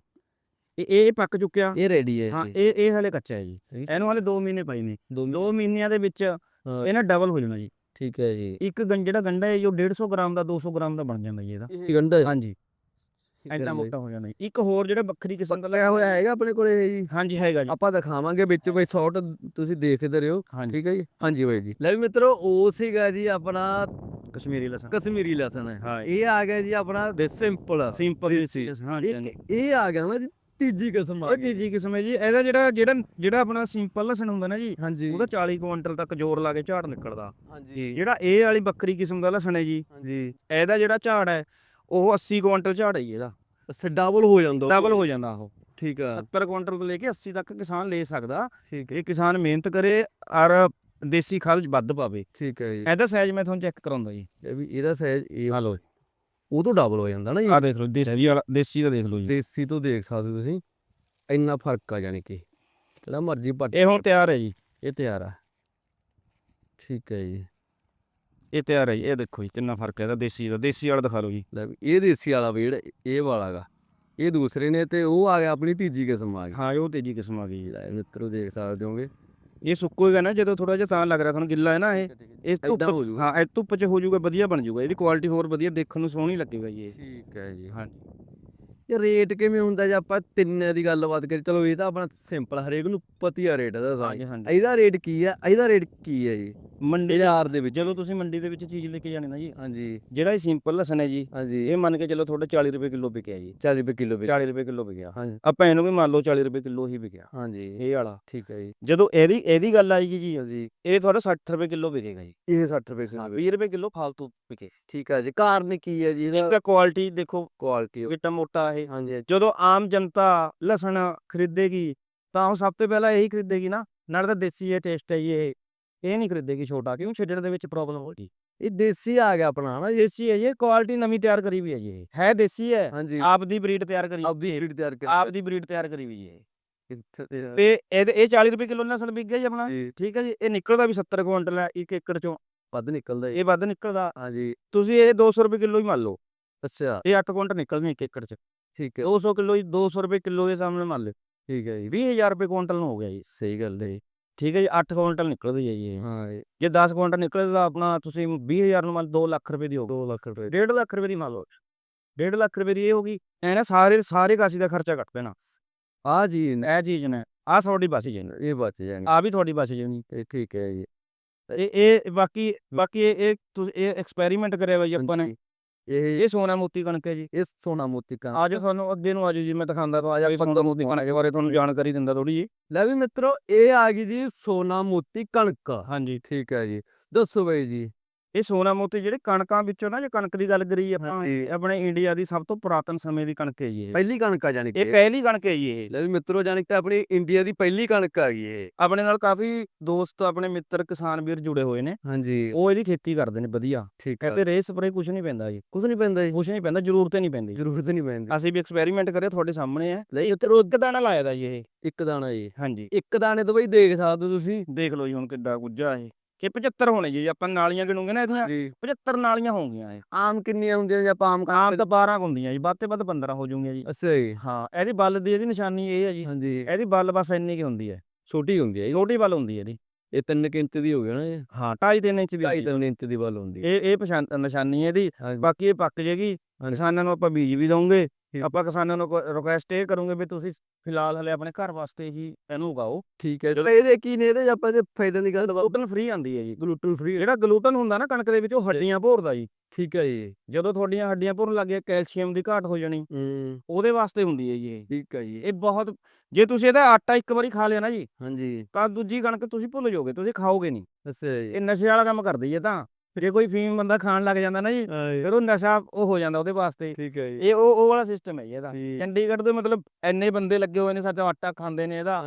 ਇਹ ਇਹ ਪੱਕ ਚੁੱਕਿਆ। ਇਹ ਰੈਡੀ ਹੈ ਹਾਂ ਇਹ। ਇਹ ਹਲੇ ਕੱਚਾ ਹੈ ਜੀ। ਇਹਨੂੰ ਹਲੇ 2 ਮਹੀਨੇ ਪਏ ਨੇ। ਦੋ 2 ਮਹੀਨਿਆਂ ਦੇ ਵਿੱਚ ਇਹਨਾਂ ਡਬਲ ਹੋ ਜਾਣਾ ਜੀ। ਠੀਕ ਹੈ ਜੀ। ਇੱਕ ਜਿਹੜਾ ਗੰਡਾ ਹੈ ਜੋ 150 ਗ੍ਰਾਮ ਦਾ 200 ਗ੍ਰਾਮ ਦਾ ਬਣ ਜਾਂਦਾ ਜੀ ਇਹਦਾ। ਇਹ ਗੰਡਾ ਹਾਂਜੀ। ਇੰਨਾ ਮੋਟਾ ਹੋ ਜਾਣਾ ਇੱਕ ਹੋਰ ਜਿਹੜਾ ਵੱਖਰੀ ਕਿਸਮ ਦਾ ਪੱਕਿਆ ਹੋਇਆ ਹੈਗਾ ਆਪਣੇ ਕੋਲੇ ਇਹ ਜੀ? ਹਾਂਜੀ ਹੈਗਾ ਜੀ। ਆਪਾਂ ਦਿਖਾਵਾਂਗੇ ਵਿੱਚ ਬਈ ਸ਼ਾਰਟ ਤੁਸੀਂ ਦੇਖਦੇ ਰਹੋ। ਠੀਕ ਹੈ ਜੀ? ਹਾਂਜੀ ਬਾਈ ਜੀ। ਲੈ ਵੀ ਮਿੱਤਰੋ ਉਹ ਸੀਗਾ ਜੀ ਆਪਣਾ ਕਸ਼ਮੀਰੀ ਲਸਣ। ਕਸ਼ਮੀਰੀ ਲਸਣ। ਹੈ ਹਾਂ ਇਹ ਆ ਗਿਆ ਜੀ ਆਪਣਾ ਸਿੰਪਲ ਸਿੰਪਲ ਸੀ ਹਾਂਜੀ ਇਹ ਆ ਗਿਆ ਨਾ ਜੀ ਤੀਜੀ ਕਿਸਮ ਆ ਤੀਜੀ ਕਿਸਮ ਹੈ ਜੀ। ਇਹਦਾ ਜਿਹੜਾ ਜਿਹੜਾ ਜਿਹੜਾ ਆਪਣਾ ਸਿੰਪਲ ਲਸਣ ਹੁੰਦਾ ਨਾ ਜੀ ਹਾਂਜੀ। ਉਹਦਾ 40 ਕੁਇੰਟਲ ਤੱਕ ਜ਼ੋਰ ਲਾ ਕੇ ਝਾੜ ਨਿਕਲਦਾ। ਹਾਂਜੀ। ਜਿਹੜਾ ਇਹ ਵਾਲੀ ਬੱਕਰੀ ਕਿਸਮ ਦਾ ਲਸਣ ਹੈ ਜੀ ਹਾਂਜੀ। ਇਹਦਾ ਜਿਹੜਾ ਝਾੜ ਹੈ ਉਹ 80 ਕੁਇੰਟਲ ਝਾੜ ਹੈ ਜੀ ਇਹਦਾ। ਅੱਛਾ ਡਬਲ ਹੋ ਜਾਂਦਾ ਉਹ। ਡਬਲ ਹੋ ਜਾਂਦਾ ਉਹ। ਠੀਕ ਆ। 70 ਕੁਇੰਟਲ ਤੋਂ ਲੈ ਕੇ 80 ਤੱਕ ਕਿਸਾਨ ਲੈ ਸਕਦਾ। ਠੀਕ ਇਹ ਕਿਸਾਨ ਮਿਹਨਤ ਕਰੇ ਔਰ ਦੇਸੀ ਖਾਦ ਵੱਧ ਪਾਵੇ। ਠੀਕ ਹੈ ਜੀ। ਇਹਦਾ ਸਾਈਜ਼ ਮੈਂ ਤੁਹਾਨੂੰ ਚੈੱਕ ਕਰਾਉਂਦਾ ਜੀ। ਇਹ ਵੀ ਇਹਦਾ ਸਾਈਜ਼ ਇਹ ਲਓ ਉਹ ਤੋਂ ਡਬਲ ਹੋ ਜਾਂਦਾ ਨਾ ਜੀ। ਆ ਦੇਖ ਲਓ ਦੇਸੀ ਵਾਲਾ। ਦੇਸੀ ਦਾ ਦੇਖ ਲਓ ਜੀ। ਦੇਸੀ ਤੋਂ ਦੇਖ ਸਕਦੇ ਹੋ ਤੁਸੀਂ। ਇੰਨਾ ਫ਼ਰਕ ਆ ਜਾਣੀ ਕਿ। ਜਿਹੜਾ ਮਰਜ਼ੀ ਪੱਟ ਇਹ ਹੁਣ ਤਿਆਰ ਹੈ ਜੀ। ਇਹ ਤਿਆਰ ਆ। ਠੀਕ ਹੈ ਜੀ। ਇਹ ਤਿਆਰ ਹੈ ਜੀ ਇਹ ਦੇਖੋ ਜੀ ਕਿੰਨਾ ਫ਼ਰਕ ਹੈ ਇਹਦਾ ਦੇਸੀ ਦਾ ਦੇਸੀ ਵਾਲਾ ਦਿਖਾ ਲਓ ਜੀ। ਲੈ ਵੀ ਇਹ ਦੇਸੀ ਵਾਲਾ ਵੀ ਜਿਹੜਾ ਇਹ ਵਾਲਾ ਗਾ ਇਹ ਦੂਸਰੇ ਨੇ ਤੇ ਉਹ ਆ ਗਿਆ ਆਪਣੀ ਤੀਜੀ ਕਿਸਮ ਆ ਗਈ। ਹਾਂ ਉਹ ਤੇਜੀ ਕਿਸਮ ਆ ਗਈ ਜੀ। ਲੈ ਮਿੱਤਰੋ ਦੇਖ ਸਕਦੇ ਹੋਗੇ। ਇਹ ਸੁੱਕੋਏਗਾ ਨਾ ਜਦੋਂ ਥੋੜਾ ਜਿਹਾ ਤਾਂ ਲੱਗ ਰਿਹਾ ਤੁਹਾਨੂੰ ਗਿੱਲਾ ਹੈ ਨਾ ਇਹ। ਇਹ ਧੁੱਪ ਏਦਾਂ ਹੋ ਜਾਊਗਾ। ਹਾਂ ਇਹ ਧੁੱਪ 'ਚ ਹੋ ਜਾਊਗਾ ਵਧੀਆ ਬਣ ਜਾਊਗਾ। ਇਹਦੀ ਕੁਆਲਿਟੀ ਹੋਰ ਵਧੀਆ ਦੇਖਣ ਨੂੰ ਸੋਹਣੀ ਲੱਗੇਗਾ ਜੀ ਇਹ। ਠੀਕ ਹੈ ਜੀ। ਹਾਂਜੀ। ਇਹ ਰੇਟ ਕਿਵੇਂ ਹੁੰਦਾ ਜੇ ਆਪਾਂ ਤਿੰਨੇ ਦੀ ਗੱਲਬਾਤ ਕਰੀ ਚਲੋ ਇਹ ਤਾਂ ਆਪਣਾ ਸਿੰਪਲ ਹਰੇਕ ਨੂੰ ਪਤੀ ਆ ਰੇਟ ਦਾ ਹਾਂਜੀ। ਇਹਦਾ ਰੇਟ ਕੀ ਆ? ਇਹਦਾ ਰੇਟ ਕੀ ਹੈ ਜੀ? ਮੰਡੀ ਬਾਜ਼ਾਰ ਦੇ ਵਿੱਚ। ਜਦੋਂ ਤੁਸੀਂ ਮੰਡੀ ਦੇ ਵਿੱਚ ਚੀਜ਼ ਲੈ ਕੇ ਜਾਣੀ ਨਾ ਜੀ ਹਾਂਜੀ। ਜਿਹੜਾ ਇਹ ਸਿੰਪਲ ਲਸਣ ਹੈ ਜੀ ਹਾਂਜੀ। ਇਹ ਮੰਨ ਕੇ ਚੱਲੋ ਤੁਹਾਡਾ 40 ਰੁਪਏ ਕਿਲੋ ਵਿਕਿਆ ਜੀ। 40 ਰੁਪਏ ਕਿਲੋ ਵਿੱਚ 40 ਰੁਪਏ ਕਿਲੋ ਵਿਕਿਆ। ਹਾਂਜੀ। ਆਪਾਂ ਇਹਨੂੰ ਵੀ ਮੰਨ ਲਓ 40 ਰੁਪਏ ਕਿਲੋ ਹੀ ਵਿਕਿਆ। ਹਾਂਜੀ। ਇਹ ਵਾਲਾ। ਠੀਕ ਹੈ ਜੀ। ਜਦੋਂ ਇਹਦੀ ਇਹਦੀ ਗੱਲ ਆਏਗੀ ਜੀ ਹਾਂਜੀ। ਇਹ ਤੁਹਾਡਾ 60 ਰੁਪਏ ਕਿਲੋ ਵਿਕੇਗਾ ਜੀ। ਇਹ 60 ਰੁਪਏ ਕਿਲੋ 20 ਰੁਪਏ ਕਿਲੋ ਫालतू ਵਿਕੇ। ਠੀਕ ਹੈ ਜੀ। ਕਾਰਨ ਕੀ ਹੈ ਜੀ? ਇਹਦਾ ਇਹਦਾ ਕੁਆਲਿਟੀ ਦੇਖੋ ਕੁਆਲਿਟੀ ਕਿੰਨਾ ਮੋਟਾ ਇਹ ਹਾਂਜੀ ਜਦੋਂ ਆਮ ਜਨਤਾ ਲਸਣ ਖਰੀਦੇਗੀ ਤਾਂ ਉਹ ਸਭ ਤੋਂ ਪਹਿਲਾਂ ਇਹੀ ਖਰੀਦੇਗੀ ਨਾ ਨਾਲੇ ਤਾਂ ਦੇਸੀ ਇਹ ਟੇਸਟ ਹੈ ਜੀ ਇਹ। ਇਹ ਨਹੀਂ ਖਰੀਦੇਗੀ ਛੋਟਾ ਕਿਉਂ? ਛੱਡਣ ਦੇ ਵਿੱਚ ਪ੍ਰੋਬਲਮ ਹੋਗੀ ਇਹ ਦੇਸੀ ਆ ਗਿਆ ਆਪਣਾ ਜੀ ਦੇਸੀ ਹੈ ਜੀ ਕੁਆਲਿਟੀ ਨਵੀਂ ਤਿਆਰ ਕਰੀ ਵੀ ਹੈ ਜੀ ਇਹ। ਹੈ ਦੇਸੀ ਹੈ? ਹਾਂਜੀ। ਆਪ ਦੀ ਬਰੀਡ ਤਿਆਰ ਕਰੀ। ਆਪਦੀ ਬਰੀਡ ਤਿਆਰ ਕਰ। ਆਪ ਦੀ ਬਰੀਡ ਤਿਆਰ ਕਰੀ ਵੀ ਹੈ ਕਿੱਥੇ ਤੇ ਇਹਦੇ ਇਹ 40 ਰੁਪਏ ਕਿਲੋ ਲਸਣ ਵਿਕ ਗਿਆ ਜੀ ਆਪਣਾ। ਜੀ। ਠੀਕ ਹੈ ਜੀ ਇਹ ਨਿਕਲਦਾ ਵੀ 70 ਕੁਇੰਟਲ ਹੈ 1 ਏਕੜ ਚੋਂ। ਵੱਧ ਨਿਕਲਦਾ ਜੀ। ਇਹ ਵੱਧ ਨਿਕਲਦਾ। ਹਾਂਜੀ। ਤੁਸੀਂ ਇਹ 200 ਰੁਪਏ ਕਿਲੋ ਹੀ ਮੰਨ ਲਓ। ਅੱਛਾ। ਇਹ 8 ਕੁਇੰਟਲ ਨਿਕਲਦੇ 1 ਏਕੜ ਚ। ਠੀਕ ਹੈ। 200 ਕਿਲੋ ਹੀ 200 ਰੁਪਏ ਕਿਲੋ ਦੇ ਸਾਹਮਣੇ ਮੰਨ ਲਓ। ਠੀਕ ਹੈ ਜੀ 20000 ਰੁਪਏ ਕੁਇੰਟਲ ਨੂੰ ਹੋ ਗਿਆ ਜੀ। ਸਹੀ ਗੱਲ ਹੈ ਜੀ। ਠੀਕ ਹੈ ਜੀ 8 ਕੁਇੰਟਲ ਨਿਕਲਦੀ ਹੈ ਜੀ ਇਹ। ਹਾਂ ਜੀ, ਜੇ 10 ਕੁਇੰਟਲ ਨਿਕਲੇ ਤਾਂ ਆਪਣਾ ਤੁਸੀਂ 20000 ਨੂੰ ਮੰਨ 2 ਲੱਖ ਰੁਪਏ ਦੀ ਹੋ ਦੋ ਲੱਖ ਰੁਪਏ 1.5 ਲੱਖ ਰੁਪਏ ਦੀ ਮੰਨ ਲਓ। 1.5 ਲੱਖ ਰੁਪਏ ਦੀ ਇਹ ਹੋ ਗਈ। ਐ ਨਾ ਸਾਰੇ ਸਾਰੇ ਕਾਸੀ ਦਾ ਖਰਚਾ ਕੱਟ ਦੇਣਾ। ਆ ਜੀ ਇਹ ਚੀਜ਼ ਨੇ। ਆ ਤੁਹਾਡੀ ਬਚ ਜਾਣੀ। ਇਹ ਬਚ ਜਾਣਗੇ ਆ ਵੀ ਤੁਹਾਡੀ ਬਚ ਜਾਣੀ। ਇਹ ਠੀਕ ਹੈ ਜੀ। ਇਹ ਇਹ ਬਾਕੀ ਬਾਕੀ ਇਹ ਇਹ ਤੁਸੀਂ ਇਹ ਐਕਸਪੈਰੀਮੈਂਟ ਕਰਿਆ ਬਾਈ ਆਪਾਂ ਨੇ। ਇਹ ਇਹ ਸੋਨਾ ਮੋਤੀ ਕਣਕ ਹੈ ਜੀ। ਇਹ ਸੋਨਾ ਮੋਤੀ ਕਾ ਆਜੋ ਤੁਹਾਨੂੰ ਅੱਗੇ ਨੂੰ ਆਜੋ ਜੀ ਮੈਂ ਦਿਖਾਉਂਦਾ ਤਾਂ ਆਜਾ ਸੋਨਾ ਮੋਤੀ ਕਣਕ ਦੇ ਬਾਰੇ ਤੁਹਾਨੂੰ ਜਾਣਕਾਰੀ ਦਿੰਦਾ ਥੋੜੀ ਜੀ ਲੈ ਵੀ ਮਿੱਤਰੋ ਇਹ ਆ ਗਈ ਜੀ ਸੋਨਾ ਮੋਤੀ ਕਣਕ। ਹਾਂਜੀ। ਠੀਕ ਹੈ ਜੀ। ਦੱਸੋ ਬਈ ਜੀ। ਇਹ ਸੋਨਾ ਮੋਤੀ ਜਿਹੜੇ ਕਣਕਾਂ ਵਿੱਚੋਂ ਨਾ ਜੇ ਕਣਕ ਦੀ ਗੱਲ ਕਰੀਏ ਆਪਾਂ ਹਾਂਜੀ। ਆਪਣੇ ਇੰਡੀਆ ਦੀ ਸਭ ਤੋਂ ਪੁਰਾਤਨ ਸਮੇਂ ਦੀ ਕਣਕ ਹੈ ਜੀ ਇਹ। ਪਹਿਲੀ ਕਣਕ ਆ ਜਾਣੀ ਕਿ ਇਹ ਪਹਿਲੀ ਕਣਕ ਹੈ ਜੀ ਇਹ। ਲੈ ਮਿੱਤਰੋ ਜਾਣੀ ਕਿ ਆਪਣੀ ਇੰਡੀਆ ਦੀ ਪਹਿਲੀ ਕਣਕ ਆ ਗਈ ਇਹ। ਆਪਣੇ ਨਾਲ ਕਾਫੀ ਦੋਸਤ ਆਪਣੇ ਮਿੱਤਰ ਕਿਸਾਨ ਵੀਰ ਜੁੜੇ ਹੋਏ ਨੇ। ਹਾਂਜੀ। ਉਹ ਇਹਦੀ ਖੇਤੀ ਕਰਦੇ ਨੇ ਵਧੀਆ। ਠੀਕ ਹੈ ਕਹਿੰਦੇ ਰੇ ਸਪਰੇ ਕੁਝ ਨਹੀਂ ਪੈਂਦਾ ਜੀ। ਕੁਝ ਨਹੀਂ ਪੈਂਦਾ ਜੀ। ਕੁਝ ਨਹੀਂ ਪੈਂਦਾ ਜ਼ਰੂਰਤ ਨਹੀਂ ਪੈਂਦੀ। ਜ਼ਰੂਰਤ ਨਹੀਂ ਪੈਂਦੀ। ਅਸੀਂ ਵੀ ਐਕਸਪੈਰੀਮੈਂਟ ਕਰਿਆ ਤੁਹਾਡੇ ਸਾਹਮਣੇ ਹੈ ਨਹੀਂ ਉੱਤੇ ਇੱਕ ਦਾਣਾ ਲਾਇਆ ਦਾ ਜੀ ਇਹ। ਇੱਕ ਦਾਣਾ ਜੀ। ਹਾਂਜੀ। ਇੱਕ ਦਾਣੇ ਤੋਂ ਬਈ ਦੇਖ ਸਕਦੇ ਹੋ ਤੁਸੀਂ। ਦੇਖ ਲਓ ਜੀ ਹੁਣ ਕਿੱਡਾ ਗੁੱਜਾ ਇਹ। ਕਿ 75 ਹੋਣੇ ਜੀ ਜੇ ਆਪਾਂ ਨਾਲੀਆਂ ਗਿਣੂਗੇ ਨਾ ਇਹਦੀਆਂ ਜੀ। 75 ਨਾਲੀਆਂ ਹੋਣਗੀਆਂ ਇਹ। ਆਮ ਕਿੰਨੀਆਂ ਹੁੰਦੀਆਂ ਜੇ ਆਪਾਂ ਆਮ ਆਮ ਤਾਂ 12 ਕੁ ਹੁੰਦੀਆਂ ਜੀ ਵੱਧ ਤੇ ਵੱਧ 15 ਹੋ ਜਾਊਗੀਆਂ ਜੀ। ਅੱਛਾ ਜੀ। ਹਾਂ ਇਹਦੀ ਬੱਲ ਦੀ ਇਹਦੀ ਨਿਸ਼ਾਨੀ ਇਹ ਹੈ ਜੀ। ਹਾਂਜੀ। ਇਹਦੀ ਬੱਲ ਬਸ ਇੰਨੀ ਕੀ ਹੁੰਦੀ ਹੈ। ਛੋਟੀ ਹੁੰਦੀ ਹੈ ਜੀ। ਛੋਟੀ ਬੱਲ ਹੁੰਦੀ ਹੈ ਇਹਦੀ। ਇਹ 3 ਇੰਚ ਦੀ ਹੋ ਗਈ ਨਾ ਇਹ। ਹਾਂ 2.5 3 ਇੰਚ ਦੀ ਹੁੰਦੀ ਹੈ। 2.5 ਇੰਚ ਦੀ ਵੱਲ ਹੁੰਦੀ ਹੈ। ਇਹ ਇਹ ਪਛਾਣ ਨਿਸ਼ਾਨੀ ਹੈ ਇਹਦੀ। ਹਾਂਜੀ। ਬਾਕੀ ਇਹ ਪੱਕ ਜੇਗੀ। ਕਿਸਾਨਾਂ ਨੂੰ ਆਪਾਂ ਬੀਜ ਵੀ ਦਵਾਂਗੇ ਆਪਾਂ ਕਿਸਾਨਾਂ ਨੂੰ ਰਿਕੁਐਸਟ ਇਹ ਕਰੂੰਗੇ ਵੀ ਤੁਸੀਂ ਫਿਲਹਾਲ ਹਲੇ ਆਪਣੇ ਘਰ ਵਾਸਤੇ ਹੀ ਇਹਨੂੰ ਉਗਾਓ। ਠੀਕ ਹੈ। ਚਲੋ ਇਹਦੇ ਕੀ ਨੇ? ਇਹਦੇ ਆਪਾਂ ਜੇ ਫਾਇਦੇ ਦੀ ਗੱਲ ਗਲੂਟਨ ਫ੍ਰੀ ਆਂਦੀ ਹੈ ਜੀ ਗਲੂਟਨ ਫ੍ਰੀ ਜਿਹੜਾ ਗਲੂਟਨ ਹੁੰਦਾ ਨਾ ਕਣਕ ਦੇ ਵਿੱਚ ਉਹ ਹੱਡੀਆਂ ਭੋਰਦਾ ਜੀ। ਠੀਕ ਹੈ ਜੀ। ਜਦੋਂ ਤੁਹਾਡੀਆਂ ਹੱਡੀਆਂ ਭੁਰਨ ਲੱਗ ਗਈਆਂ ਕੈਲਸ਼ੀਅਮ ਦੀ ਘਾਟ ਹੋ ਜਾਣੀ। ਹੂੰ। ਉਹਦੇ ਵਾਸਤੇ ਹੁੰਦੀ ਹੈ ਜੀ ਇਹ। ਠੀਕ ਹੈ ਜੀ। ਇਹ ਬਹੁਤ ਜੇ ਤੁਸੀਂ ਇਹਦਾ ਆਟਾ ਇੱਕ ਵਾਰੀ ਖਾ ਲਿਆ ਨਾ ਜੀ ਹਾਂਜੀ। ਤਾਂ ਦੂਜੀ ਕਣਕ ਤੁਸੀਂ ਭੁੱਲ ਜਾਓਗੇ ਤੁਸੀਂ ਖਾਓਗੇ ਨਹੀਂ। ਅੱਛਾ ਜੀ। ਇਹ ਨਸ਼ੇ ਵਾਲਾ ਕੰਮ ਕਰਦੀ ਹੈ ਤਾਂ। ਜੇ ਕੋਈ ਫੀਮ ਬੰਦਾ ਖਾਣ ਲੱਗ ਜਾਂਦਾ ਨਾ ਜੀ ਫਿਰ ਉਹ ਨਸ਼ਾ ਉਹ ਹੋ ਜਾਂਦਾ ਉਹਦੇ ਵਾਸਤੇ। ਠੀਕ ਹੈ ਜੀ। ਇਹ ਉਹ ਉਹ ਵਾਲਾ ਸਿਸਟਮ ਹੈ ਜੀ ਇਹਦਾ। ਚੰਡੀਗੜ੍ਹ ਦੇ ਮਤਲਬ ਐਨੇ ਬੰਦੇ ਲੱਗੇ ਹੋਏ ਨੇ ਸਾਡਾ ਆਟਾ ਖਾਂਦੇ ਨੇ ਇਹਦਾ।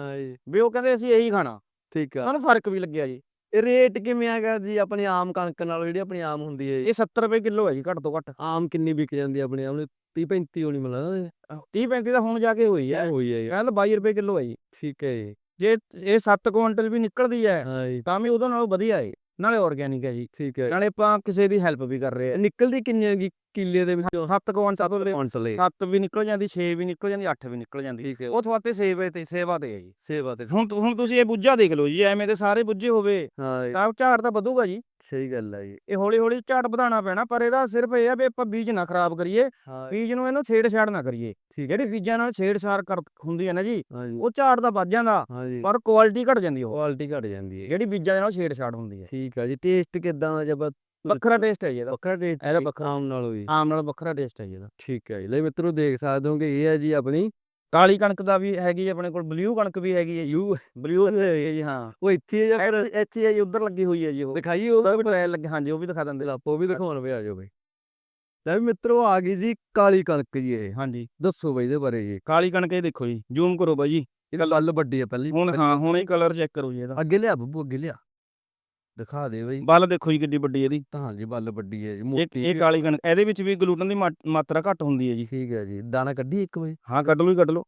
ਵੀ ਉਹ ਕਹਿੰਦੇ ਅਸੀਂ ਇਹੀ ਖਾਣਾ। ਠੀਕ ਆ। ਉਹਨਾਂ ਨੂੰ ਫ਼ਰਕ ਵੀ ਲੱਗਿਆ ਜੀ। ਇਹ ਰੇਟ ਕਿਵੇਂ ਹੈਗਾ ਜੀ? ਆਪਣੀ ਆਮ ਕਣਕ ਨਾਲੋਂ ਜਿਹੜੀ ਆਪਣੀ ਆਮ ਹੁੰਦੀ ਹੈ? ਇਹ 70 ਰੁਪਏ ਕਿਲੋ ਹੈ ਜੀ ਘੱਟ ਤੋਂ ਘੱਟ। ਆਮ ਕਿੰਨੀ ਵਿਕ ਜਾਂਦੀ ਹੈ ਆਪਣੇ? ਆਮ 30 35 ਹੋਣੀ ਮਿਲਦਾ 30 35 ਦਾ ਹੁਣ ਜਾ ਕੇ ਹੋਈ ਹੈ। ਹੋਈ ਹੈ ਜੀ। ਕਹਿੰਦਾ 22 ਰੁਪਏ ਕਿਲੋ ਹੈ ਜੀ। ਠੀਕ ਹੈ ਜੀ। ਜੇ ਇਹ 7 ਕੁਇੰਟਲ ਵੀ ਨਿਕਲਦੀ ਹੈ ਤਾਂ ਵੀ ਉਹਦੇ ਨਾਲੋਂ ਵਧੀਆ ਹੈ। ਨਾਲੇ ਆਰਗੇਨਿਕ ਹੈ ਜੀ। ਠੀਕ ਹੈ। ਨਾਲੇ ਆਪਾਂ ਕਿਸੇ ਦੀ ਹੈਲਪ ਵੀ ਕਰ ਰਹੇ ਹਾਂ। ਨਿਕਲਦੀ ਕਿੰਨੀ ਹੈਗੀ ਕਿੱਲੇ ਦੇ ਵਿੱਚੋਂ? 7 ਕੁਇੰਟਲ ਕੌਂਸਲ 7 ਵੀ ਨਿਕਲ ਜਾਂਦੀ 6 ਵੀ ਨਿਕਲ ਜਾਂਦੀ 8 ਵੀ ਨਿਕਲ ਜਾਂਦੀ। ਠੀਕ ਹੈ। ਉਹ ਤੁਹਾਡੇ ਸੇਵਾ ਤੇ ਸੇਵਾ ਤੇ ਹੈ ਜੀ। ਸੇਵਾ ਤੇ। ਹੁਣ ਹੁਣ ਤੁਸੀਂ ਇਹ ਬੁੱਝਾ ਦੇਖ ਲਓ ਜੀ ਐਵੇਂ ਦੇ ਸਾਰੇ ਬੁੱਝੇ ਹੋਵੇ। ਹਾਂ ਤਾਂ ਝਾੜ ਤਾਂ ਵਧੂਗਾ ਜੀ। ਸਹੀ ਗੱਲ ਹੈ ਜੀ। ਇਹ ਹੌਲੀ ਹੌਲੀ ਝਾੜ ਵਧਾਉਣਾ ਪੈਣਾ ਪਰ ਇਹਦਾ ਸਿਰਫ ਇਹ ਆ ਵੀ ਆਪਾਂ ਬੀਜ ਨਾ ਖਰਾਬ ਕਰੀਏ ਹਾਂ ਬੀਜ ਨੂੰ ਇਹਨੂੰ ਛੇੜਛਾੜ ਨਾ ਕਰੀਏ। ਠੀਕ ਜਿਹੜੀ ਬੀਜਾਂ ਨਾਲ ਛੇੜਛਾੜ ਕਰ ਹੁੰਦੀ ਹੈ ਨਾ ਜੀ ਉਹ ਝਾੜ ਤਾਂ ਵੱਧ ਜਾਂਦਾ ਪਰ ਕੁਆਲਿਟੀ ਘਟ ਜਾਂਦੀ ਉਹ। ਕੁਆਲਿਟੀ ਘਟ ਜਾਂਦੀ ਹੈ। ਜਿਹੜੀ ਬੀਜਾਂ ਦੇ ਨਾਲ ਛੇੜਛਾੜ ਹੁੰਦੀ ਹੈ। ਠੀਕ ਆ ਜੀ ਟੇਸਟ ਕਿਦਾਂ ਦਾ ਜਬ ਵੱਖਰਾ ਟੇਸਟ ਹੈ ਜੀ ਇਹਦਾ। ਵੱਖਰਾ ਟੇਸਟ ਇਹਦਾ ਵੱਖਰਾ। ਆਮ ਨਾਲੋਂ ਵੀ ਆਮ ਨਾਲ ਵੱਖਰਾ ਟੇਸਟ ਹੈ ਜੀ ਇਹਦਾ। ਠੀਕ ਹੈ ਜੀ ਲੈ ਮਿੱਤਰੋ ਦੇਖ ਸਕਦੇ ਹੋ ਕਿ ਇਹ ਹੈ ਜੀ ਆਪਣੀ ਕਾਲੀ ਕਣਕ ਦਾ ਵੀ ਹੈਗੀ ਆਪਣੇ ਕੋਲ ਬਲੂ ਕਣਕ ਵੀ ਹੈਗੀ ਹੈ ਯੂ ਬਲੂ ਹੈ ਜੀ ਹਾਂ। ਉਹ ਇੱਥੇ ਹੈ ਜਾਂ ਫਿਰ। ਇੱਥੇ- ਹੈ ਜੀ ਉਧਰ ਲੱਗੀ ਹੋਈ ਹੈ ਜੀ ਉਹ। ਦਿਖਾਈਏ ਉਹ ਉਹਦਾ ਵੀ ਟ੍ਰਾਇਲ ਲੱਗੇ ਹਾਂਜੀ ਉਹ ਵੀ ਦਿਖਾ ਦਿੰਦੇ। ਲਾਪੋ ਵੀ ਦਿਖਾਉਣ ਪਿਆ ਜਾਓ ਬਈ। ਲੈ ਵੀ ਮਿੱਤਰੋ ਆ ਗਈ ਜੀ ਕਾਲੀ ਕਣਕ ਜੀ ਇਹ ਹਾਂਜੀ। ਦੱਸੋ ਬਈ ਇਹਦੇ ਬਾਰੇ ਜੀ। ਕਾਲੀ ਕਣਕ ਇਹ ਦੇਖੋ ਜੀ ਜ਼ੂਮ ਕਰੋ ਬਾਈ ਜੀ। ਇਹਦਾ ਗੱਲ ਵੱਡੀ ਹੈ ਪਹਿਲੀ ਹੁਣ ਹਾਂ ਹੁਣ ਇਹ ਕਲਰ ਚੈੱਕ ਕਰੋ ਜੀ ਇਹਦਾ। ਅੱਗੇ ਲਿਆ ਬੱਬੂ ਅੱਗੇ ਲਿਆ। ਦਿਖਾ ਦੇ ਬਈ। ਬੱਲ ਦੇਖੋ ਜੀ ਕਿੱਡੀ ਵੱਡੀ ਇਹਦੀ। ਤਾਂ ਜੀ ਬੱਲ ਵੱਡੀ ਹੈ ਜੀ ਇਹ ਮੋਟੀ ਇਹ ਕਾਲੀ ਕਣਕ ਇਹਦੇ ਵਿੱਚ ਵੀ ਗਲੂਟਨ ਦੀ ਮਾ- ਮਾਤਰਾ ਘੱਟ ਹੁੰਦੀ ਹੈ ਜੀ। ਠੀਕ ਹੈ ਜੀ ਦਾਣਾ ਕੱਢੀ ਇੱਕ ਬਈ। ਹਾਂ ਕੱਢ ਲਓ ਜੀ ਕੱਢ ਲਓ।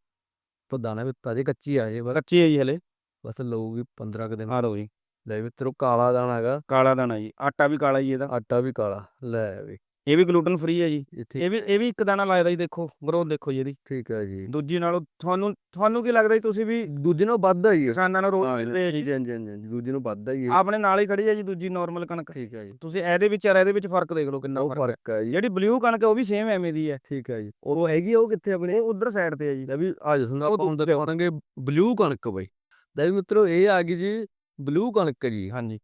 ਪਰ ਦਾਣਾ ਵੀ ਤਾਜੇ ਕੱਚੀ ਆ ਜੇ ਬਸ। ਕੱਚੀ ਹੈ ਜੀ ਹਲੇ। ਬਸ ਲਊਗੀ 15 ਕੁ ਦਿਨ। ਆ ਲਓ ਜੀ। ਲੈ ਮਿੱਤਰੋ ਕਾਲਾ ਦਾਣਾ ਹੈਗਾ। ਕਾਲਾ ਦਾਣਾ ਜੀ ਆਟਾ ਵੀ ਕਾਲਾ ਜੀ ਇਹਦਾ। ਆਟਾ ਵੀ ਕਾਲਾ। ਲੈ ਵੀ। ਇਹ ਵੀ ਗਲੂਟਨ ਫ੍ਰੀ ਹੈ ਜੀ। ਇੱਥੇ ਇਹ ਵੀ ਇਹ ਵੀ ਇੱਕ ਦਾਣਾ ਲਾਇਦਾ ਜੀ ਦੇਖੋ ਗਰੋਥ ਦੇਖੋ ਜੀ ਇਹਦੀ। ਠੀਕ ਹੈ ਜੀ। ਦੂਜੀ ਨਾਲੋਂ ਤੁਹਾਨੂੰ ਤੁਹਾਨੂੰ ਕੀ ਲੱਗਦਾ ਜੀ ਤੁਸੀਂ ਵੀ ਦੂਜੇ ਨੂੰ ਵੱਧਦਾ ਹੀ ਹੈ ਕਿਸਾਨਾਂ ਨੂੰ ਰੋਜ਼ ਹਾਂ ਜੀ ਜੀ ਜੀ ਜੀ ਦੂਜੇ ਨੂੰ ਵੱਧਦਾ ਹੀ ਹੈ ਆਪਣੇ ਨਾਲ ਹੀ ਖੜੀ ਹੈ ਜੀ ਦੂਜੀ ਨਾਰਮਲ ਕਣਕ। ਠੀਕ ਹੈ ਜੀ। ਤੁਸੀਂ ਇਹਦੇ ਵਿੱਚ ਔਰ ਇਹਦੇ ਵਿੱਚ ਫ਼ਰਕ ਦੇਖ ਲਓ ਕਿੰਨਾ ਉਹ ਫ਼ਰਕ ਹੈ ਫ਼ਰਕ ਹੈ ਜੀ। ਜਿਹੜੀ ਬਲੂ ਕਣਕ ਹੈ ਉਹ ਵੀ ਸੇਮ ਐਵੇਂ ਦੀ ਹੈ। ਠੀਕ ਹੈ ਜੀ। ਉਹ ਹੈਗੀ ਆ ਉਹ ਕਿੱਥੇ ਆਪਣੇ? ਉਹ ਉਧਰ ਸਾਈਡ ਤੇ ਹੈ ਜੀ। ਲੈ ਵੀ ਆ ਜਸੰਦਾ ਉਹ ਆਪਾਂ ਹੁਣ ਦਿਖਾਵਾਂਗੇ ਬਲੂ ਕਣਕ ਬਈ। ਲੈ ਵੀ ਮਿੱਤਰੋ ਇਹ ਆ ਗਈ ਜੀ ਬਲੂ ਕਣਕ ਜੀ। ਹਾਂਜੀ।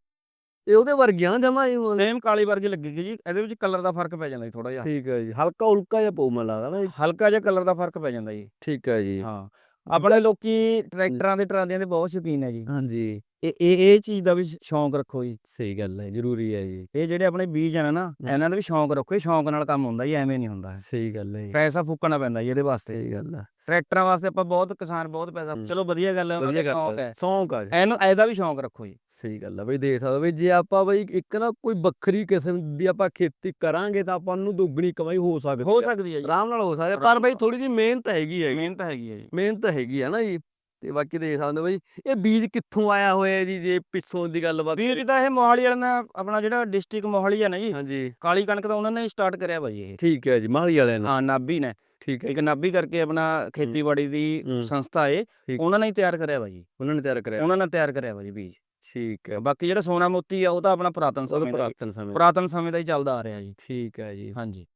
ਇਹ ਉਹਦੇ ਵਰਗੀਆਂ ਜਮਾ ਹੀ ਹੁਣ। ਸੇਮ ਕਾਲੀ ਵਰਗੀ ਲੱਗੇਗੀ ਜੀ ਇਹਦੇ ਵਿੱਚ ਕਲਰ ਦਾ ਫ਼ਰਕ ਪੈ ਜਾਂਦਾ ਜੀ ਥੋੜਾ ਜਿਹਾ। ਠੀਕ ਹੈ ਜੀ ਹਲਕਾ ਉਲਕਾ ਜਿਹਾ ਪਊ ਮੈਨੂੰ ਲੱਗਦਾ ਨਾ ਜੀ। ਹਲਕਾ ਜਿਹਾ ਕਲਰ ਦਾ ਫ਼ਰਕ ਪੈ ਜਾਂਦਾ ਜੀ। ਠੀਕ ਹੈ ਜੀ। ਹਾਂ ਆਪਣੇ ਲੋਕੀ ਟਰੈਕਟਰਾਂ ਦੇ ਟਰਾਲੀਆਂ ਦੇ ਬਹੁਤ ਸ਼ੌਕੀਨ ਹੈ ਜੀ। ਹਾਂਜੀ। ਇਹ ਇਹ ਇਹ ਚੀਜ਼ ਦਾ ਵੀ ਸ਼ੌਂਕ ਰੱਖੋ ਜੀ। ਸਹੀ ਗੱਲ ਹੈ ਜ਼ਰੂਰੀ ਹੈ ਜੀ। ਇਹ ਜਿਹੜੇ ਆਪਣੇ ਬੀਜ ਹਨ ਨਾ ਇਹਨਾਂ ਦਾ ਵੀ ਸ਼ੌਂਕ ਰੱਖੋ ਇਹ ਸ਼ੌਂਕ ਨਾਲ ਕੰਮ ਹੁੰਦਾ ਜੀ ਐਵੇਂ ਨਹੀਂ ਹੁੰਦਾ ਸਹੀ ਗੱਲ ਹੈ ਪੈਸਾ ਫੂਕਣਾ ਪੈਂਦਾ ਜੀ ਇਹਦੇ ਵਾਸਤੇ। ਸਹੀ ਗੱਲ ਹੈ। ਟਰੈਕਟਰਾਂ ਵਾਸਤੇ ਆਪਾਂ ਬਹੁਤ ਕਿਸਾਨ ਬਹੁਤ ਪੈਸਾ ਹੂੰ। ਚਲੋ ਵਧੀਆ ਗੱਲ ਹੈ ਉਹਨਾਂ ਦਾ ਵਧੀਆ ਸ਼ੌਂਕ ਹੈ। ਹੈ। ਸੌਂਕ ਜੀ। ਇਹਨੂੰ ਇਹਦਾ ਵੀ ਸ਼ੌਂਕ ਰੱਖੋ ਜੀ। ਸਹੀ ਗੱਲ ਆ ਬਈ ਦੇਖ ਸਕਦੇ ਹੋ ਬਈ ਜੇ ਆਪਾਂ ਬਈ ਇੱਕ ਨਾ ਕੋਈ ਵੱਖਰੀ ਕਿਸਮ ਦੀ ਆਪਾਂ ਖੇਤੀ ਕਰਾਂਗੇ ਤਾਂ ਆਪਾਂ ਨੂੰ ਦੁੱਗਣੀ ਕਮਾਈ ਹੋ ਸਕਦੀ ਹੋ। ਸਕਦੀ ਹੈ ਜੀ। ਆਰਾਮ ਨਾਲ ਹੋ ਸਕਦਾ ਪਰ ਬਈ। ਥੋੜੀ ਜਿਹੀ ਮਿਹਨਤ ਹੈਗੀ ਹੈ ਮਿਹਨਤ ਹੈਗੀ ਹੈ ਜੀ। ਮਿਹਨਤ ਹੈਗੀ ਹੈ ਨਾ ਜੀ। ਤੇ ਬਾਕੀ ਦੇਖ ਸਕਦੇ ਹੋ ਬਈ ਇਹ ਬੀਜ ਕਿੱਥੋਂ ਆਇਆ ਹੋਇਆ ਜੀ ਜੇ ਪਿੱਛੋਂ ਦੀ ਗੱਲਬਾਤ ਵੀਰ। ਤਾਂ ਇਹ ਮੋਹਾਲੀ ਵਾਲਿਆਂ ਦਾ ਆਪਣਾ ਜਿਹੜਾ ਡਿਸਟ੍ਰਿਕਟ ਮੋਹਾਲੀ ਹੈ ਨਾ ਜੀ ਹਾਂਜੀ। ਕਾਲੀ ਕਣਕ ਦਾ ਉਹਨਾਂ ਨੇ ਸਟਾਰਟ ਕਰਿਆ ਬਾਈ ਇਹ। ਠੀਕ ਹੈ ਜੀ ਮਾਹਲੀ ਵਾਲਿਆਂ ਨਾਲ ਹਾਂ ਨਾਭੀ ਨੇ। ਠੀਕ ਹੈ ਇੱਕ ਨਾਭੀ ਕਰਕੇ ਆਪਣਾ ਖੇਤੀਬਾੜੀ ਦੀ। ਸੰਸਥਾ ਏ। ਉਹਨਾਂ ਨੇ ਹੀ ਤਿਆਰ ਕਰਿਆ ਬਾਈ। ਉਹਨਾਂ ਨੇ ਤਿਆਰ ਕਰਿਆ। ਉਹਨਾਂ ਨੇ ਤਿਆਰ ਕਰਿਆ ਬਾਈ ਬੀਜ। ਠੀਕ ਹੈ। ਬਾਕੀ ਜਿਹੜਾ ਸੋਨਾ ਮੋਤੀ ਆ ਉਹ ਤਾਂ ਆਪਣਾ ਪੁਰਾਤਨ ਸਮੇਂ ਦਾ ਹੀ- ਪੁਰਾਤਨ ਸਮੇਂ ਪੁਰਾਤਨ ਸਮੇਂ ਦਾ ਹੀ ਚੱਲਦਾ ਆ ਰਿਹਾ ਜੀ। ਠੀਕ ਹੈ ਜੀ। ਹਾਂਜੀ।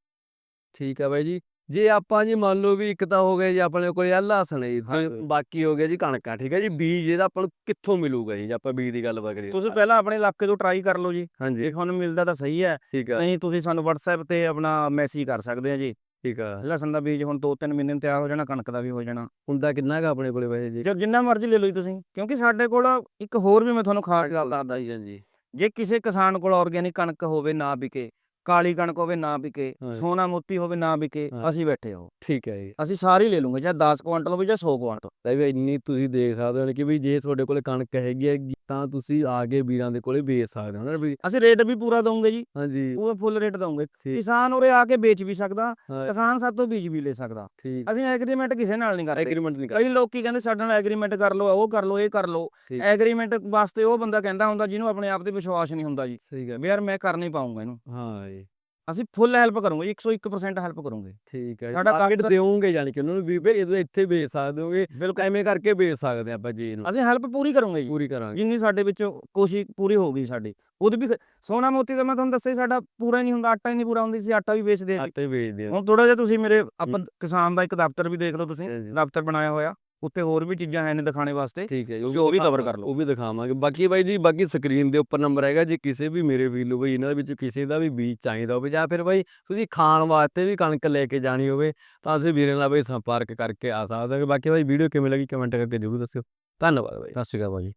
ਠੀਕ ਹੈ ਬਾਈ ਜੀ। ਜੇ ਆਪਾਂ ਜੀ ਮੰਨ ਲਓ ਵੀ ਇੱਕ ਤਾਂ ਹੋ ਗਿਆ ਜੀ ਆਪਣੇ ਕੋਲ ਇਹ ਲਸਣ ਹੈ ਜੀ ਫਿਰ ਹਾਂਜੀ। ਬਾਕੀ ਹੋ ਗਿਆ ਜੀ ਕਣਕਾਂ ਠੀਕ ਹੈ ਜੀ। ਬੀਜ ਇਹਦਾ ਆਪਾਂ ਨੂੰ ਕਿੱਥੋਂ ਮਿਲੂਗਾ ਜੀ ਜੇ ਆਪਾਂ ਬੀਜ ਦੀ ਗੱਲਬਾਤ ਕਰੀਏ ਤੁਸੀਂ ਪਹਿਲਾਂ ਆਪਣੇ ਇਲਾਕੇ ਤੋਂ ਟਰਾਈ ਕਰ ਲਓ ਜੀ। ਹਾਂਜੀ। ਜੇ ਤੁਹਾਨੂੰ ਮਿਲਦਾ ਤਾਂ ਸਹੀ ਹੈ। ਠੀਕ ਨਹੀਂ ਤੁਸੀਂ ਸਾਨੂੰ WhatsApp ਤੇ ਆਪਣਾ ਮੈਸੇਜ ਕਰ ਸਕਦੇ ਆ ਜੀ। ਠੀਕ ਹੈ ਲਸਣ ਦਾ ਬੀਜ ਹੁਣ 2-3 ਮਹੀਨੇ ਨੂੰ ਤਿਆਰ ਹੋ ਜਾਣਾ ਕਣਕ ਦਾ ਵੀ ਹੋ ਜਾਣਾ। ਹੁੰਦਾ ਕਿੰਨਾ ਹੈਗਾ ਆਪਣੇ ਕੋਲੇ ਵੈਸੇ ਜੀ? ਜੋ ਜਿੰਨਾ ਮਰਜ਼ੀ ਲੈ ਲਓ ਜੀ ਤੁਸੀਂ ਕਿਉਂਕਿ ਸਾਡੇ ਕੋਲ ਇੱਕ ਹੋਰ ਵੀ ਮੈਂ ਤੁਹਾਨੂੰ ਖਾਸ ਗੱਲ ਦੱਸਦਾ ਜੀ। ਹਾਂਜੀ ਜੇ ਕਿਸੇ ਕਿਸਾਨ ਕੋਲ ਆਰਗੇਨਿਕ ਕਣਕ ਹੋਵੇ ਨਾ ਵਿਕੇ ਕਾਲੀ ਕਣਕ ਹੋਵੇ ਨਾ ਵਿਕੇ ਹਾਂਜੀ। ਸੋਨਾ ਮੋਤੀ ਹੋਵੇ ਨਾ ਵਿਕੇ ਹਾਂ। ਅਸੀਂ ਬੈਠੇ ਹੋ ਠੀਕ ਹੈ ਜੀ। ਅਸੀਂ ਸਾਰੀ ਲੈ ਲੂੰਗੇ ਚਾਹੇ 10 ਕੁਆਂਟਲ ਹੋਵੇ ਜਾਂ 100 ਕੁਆਂਟਲ। ਲੈ ਵੀ ਇੰਨੀ ਤੁਸੀਂ ਦੇਖ ਸਕਦੇ ਹੋ ਕਿ ਵੀ ਜੇ ਤੁਹਾਡੇ ਕੋਲੇ ਕਣਕ ਹੈਗੀ ਹੈ ਤਾਂ ਤੁਸੀਂ ਆ ਕੇ ਵੀਰਾਂ ਦੇ ਕੋਲੇ ਵੇਚ ਸਕਦੇ ਹੋ ਨਾ ਵੀ ਅਸੀਂ ਰੇਟ ਵੀ ਪੂਰਾ ਦਵਾਂਗੇ ਜੀ। ਹਾਂਜੀ ਉਹ ਫੁੱਲ ਰੇਟ ਦਵਾਂਗੇ ਠੀਕ। ਕਿਸਾਨ ਉਰੇ ਆ ਕੇ ਵੇਚ ਵੀ ਸਕਦਾ ਹਾਂ, ਕਿਸਾਨ ਸਾਤੋਂ ਬੀਜ ਵੀ ਲੈ ਸਕਦਾ। ਠੀਕ। ਅਸੀਂ ਐਗਰੀਮੈਂਟ ਕਿਸੇ ਨਾਲ ਨਹੀਂ ਕਰਦੇ। ਐਗਰੀਮੈਂਟ ਨਹੀਂ ਕਰ ਕਈ ਲੋਕੀ ਕਹਿੰਦੇ ਸਾਡੇ ਨਾਲ ਐਗਰੀਮੈਂਟ ਕਰ ਲਓ ਉਹ ਕਰ ਲਓ ਇਹ ਕਰ ਲਓ। ਠੀਕ। ਐਗਰੀਮੈਂਟ ਵਾਸਤੇ ਉਹ ਬੰਦਾ ਕਹਿੰਦਾ ਹੁੰਦਾ ਜਿਹਨੂੰ ਆਪਣੇ ਆਪ ਤੇ ਵਿਸ਼ਵਾਸ ਨਹੀਂ ਹੁੰਦਾ ਜੀ। ਸਹੀ ਗੱਲ। ਵੀ ਯਾਰ ਮੈਂ ਕਰ ਨਹੀਂ ਪਾਉਂਗਾ ਇਹਨੂੰ। ਹਾਂ ਜੀ। ਅਸੀਂ ਫੁੱਲ ਹੈਲਪ ਕਰੂੰਗੇ 101% ਹੈਲਪ ਕਰੂੰਗੇ। ਠੀਕ ਹੈ ਸਾਡਾ ਟਾਰਗੇਟ ਕਾਫੀ- ਦਿਓਗੇ ਜਾਨੀ ਕਿ ਉਹਨਾਂ ਨੂੰ ਵੀ ਭਈ ਇਹ ਇੱਥੇ ਵੇਚ ਸਕਦੇ ਹੋਗੇ ਬਿਲਕੁਲ। ਐਵੇਂ ਕਰਕੇ ਵੇਚ ਸਕਦੇ ਆਪਾਂ ਜੀ ਨੂੰ ਅਸੀਂ ਹੈਲਪ ਪੂਰੀ ਕਰੂੰਗੇ ਜੀ। ਪੂਰੀ ਕਰਾਂਗੇ। ਜਿੰਨੀ ਸਾਡੇ ਵਿੱਚ ਕੋਸ਼ਿਸ਼ ਪੂਰੀ ਹੋ ਗਈ ਸਾਡੀ। ਉਹਦੀ ਵੀ ਸੋਨਾ ਮੋਤੀ ਦਾ ਮੈਂ ਤੁਹਾਨੂੰ ਦੱਸਿਆ ਸਾਡਾ ਪੂਰਾ ਨਹੀਂ ਹੁੰਦਾ ਆਟਾ ਹੀ ਨਹੀਂ ਪੂਰਾ ਹੁੰਦੀ ਸੀ ਆਟਾ ਵੀ ਵੇਚਦੇ ਆ ਆਟੇ ਵੇਚਦੇ ਆ ਹੁਣ ਥੋੜਾ ਜਿਹਾ ਤੁਸੀਂ ਮੇਰੇ ਆਪਾਂ ਕਿਸਾਨ ਦਾ ਇੱਕ ਦਫ਼ਤਰ ਵੀ ਦੇਖ ਲਓ ਤੁਸੀਂ। ਦਫ਼ਤਰ ਬਣਾਇਆ ਹੋਇਆ। ਉੱਤੇ ਹੋਰ ਵੀ ਚੀਜ਼ਾਂ ਹੈ ਨੇ ਦਿਖਾਣੇ ਵਾਸਤੇ ਠੀਕ ਹੈ ਜੀ, ਉਹ ਵੀ ਦਿਖਾਵਾਂਗੇ, ਕਰ ਲਓ। ਉਹ ਵੀ ਦਿਖਾਵਾਂਗੇ। ਬਾਕੀ ਬਾਈ ਜੀ ਬਾਕੀ ਸਕਰੀਨ ਦੇ ਉੱਪਰ ਨੰਬਰ ਹੈਗਾ ਜੇ ਕਿਸੇ ਵੀ ਮੇਰੇ ਵੀਰ ਨੂੰ ਬਈ ਇਹਨਾਂ ਦੇ ਵਿੱਚ ਕਿਸੇ ਦਾ ਵੀ ਬੀਜ ਚਾਹੀਦਾ ਹੋਵੇ ਜਾਂ ਫਿਰ ਬਾਈ ਤੁਸੀਂ ਖਾਣ ਵਾਸਤੇ ਵੀ ਕਣਕ ਲੈ ਕੇ ਜਾਣੀ ਹੋਵੇ ਤਾਂ ਤੁਸੀਂ ਵੀਰੇ ਨਾਲ ਬਈ ਸੰਪਰਕ ਕਰਕੇ ਆ ਸਕਦੇ ਹੋ ਬਾਕੀ ਬਾਈ ਵੀਡੀਓ ਕਿਵੇਂ ਲੱਗੀ ਕਮੈਂਟ ਕਰਕੇ ਜ਼ਰੂਰ ਦੱਸਿਓ। ਧੰਨਵਾਦ ਬਾਈ। ਸਤਿ ਸ਼੍ਰੀ ਅਕਾਲ ਭਾਜੀ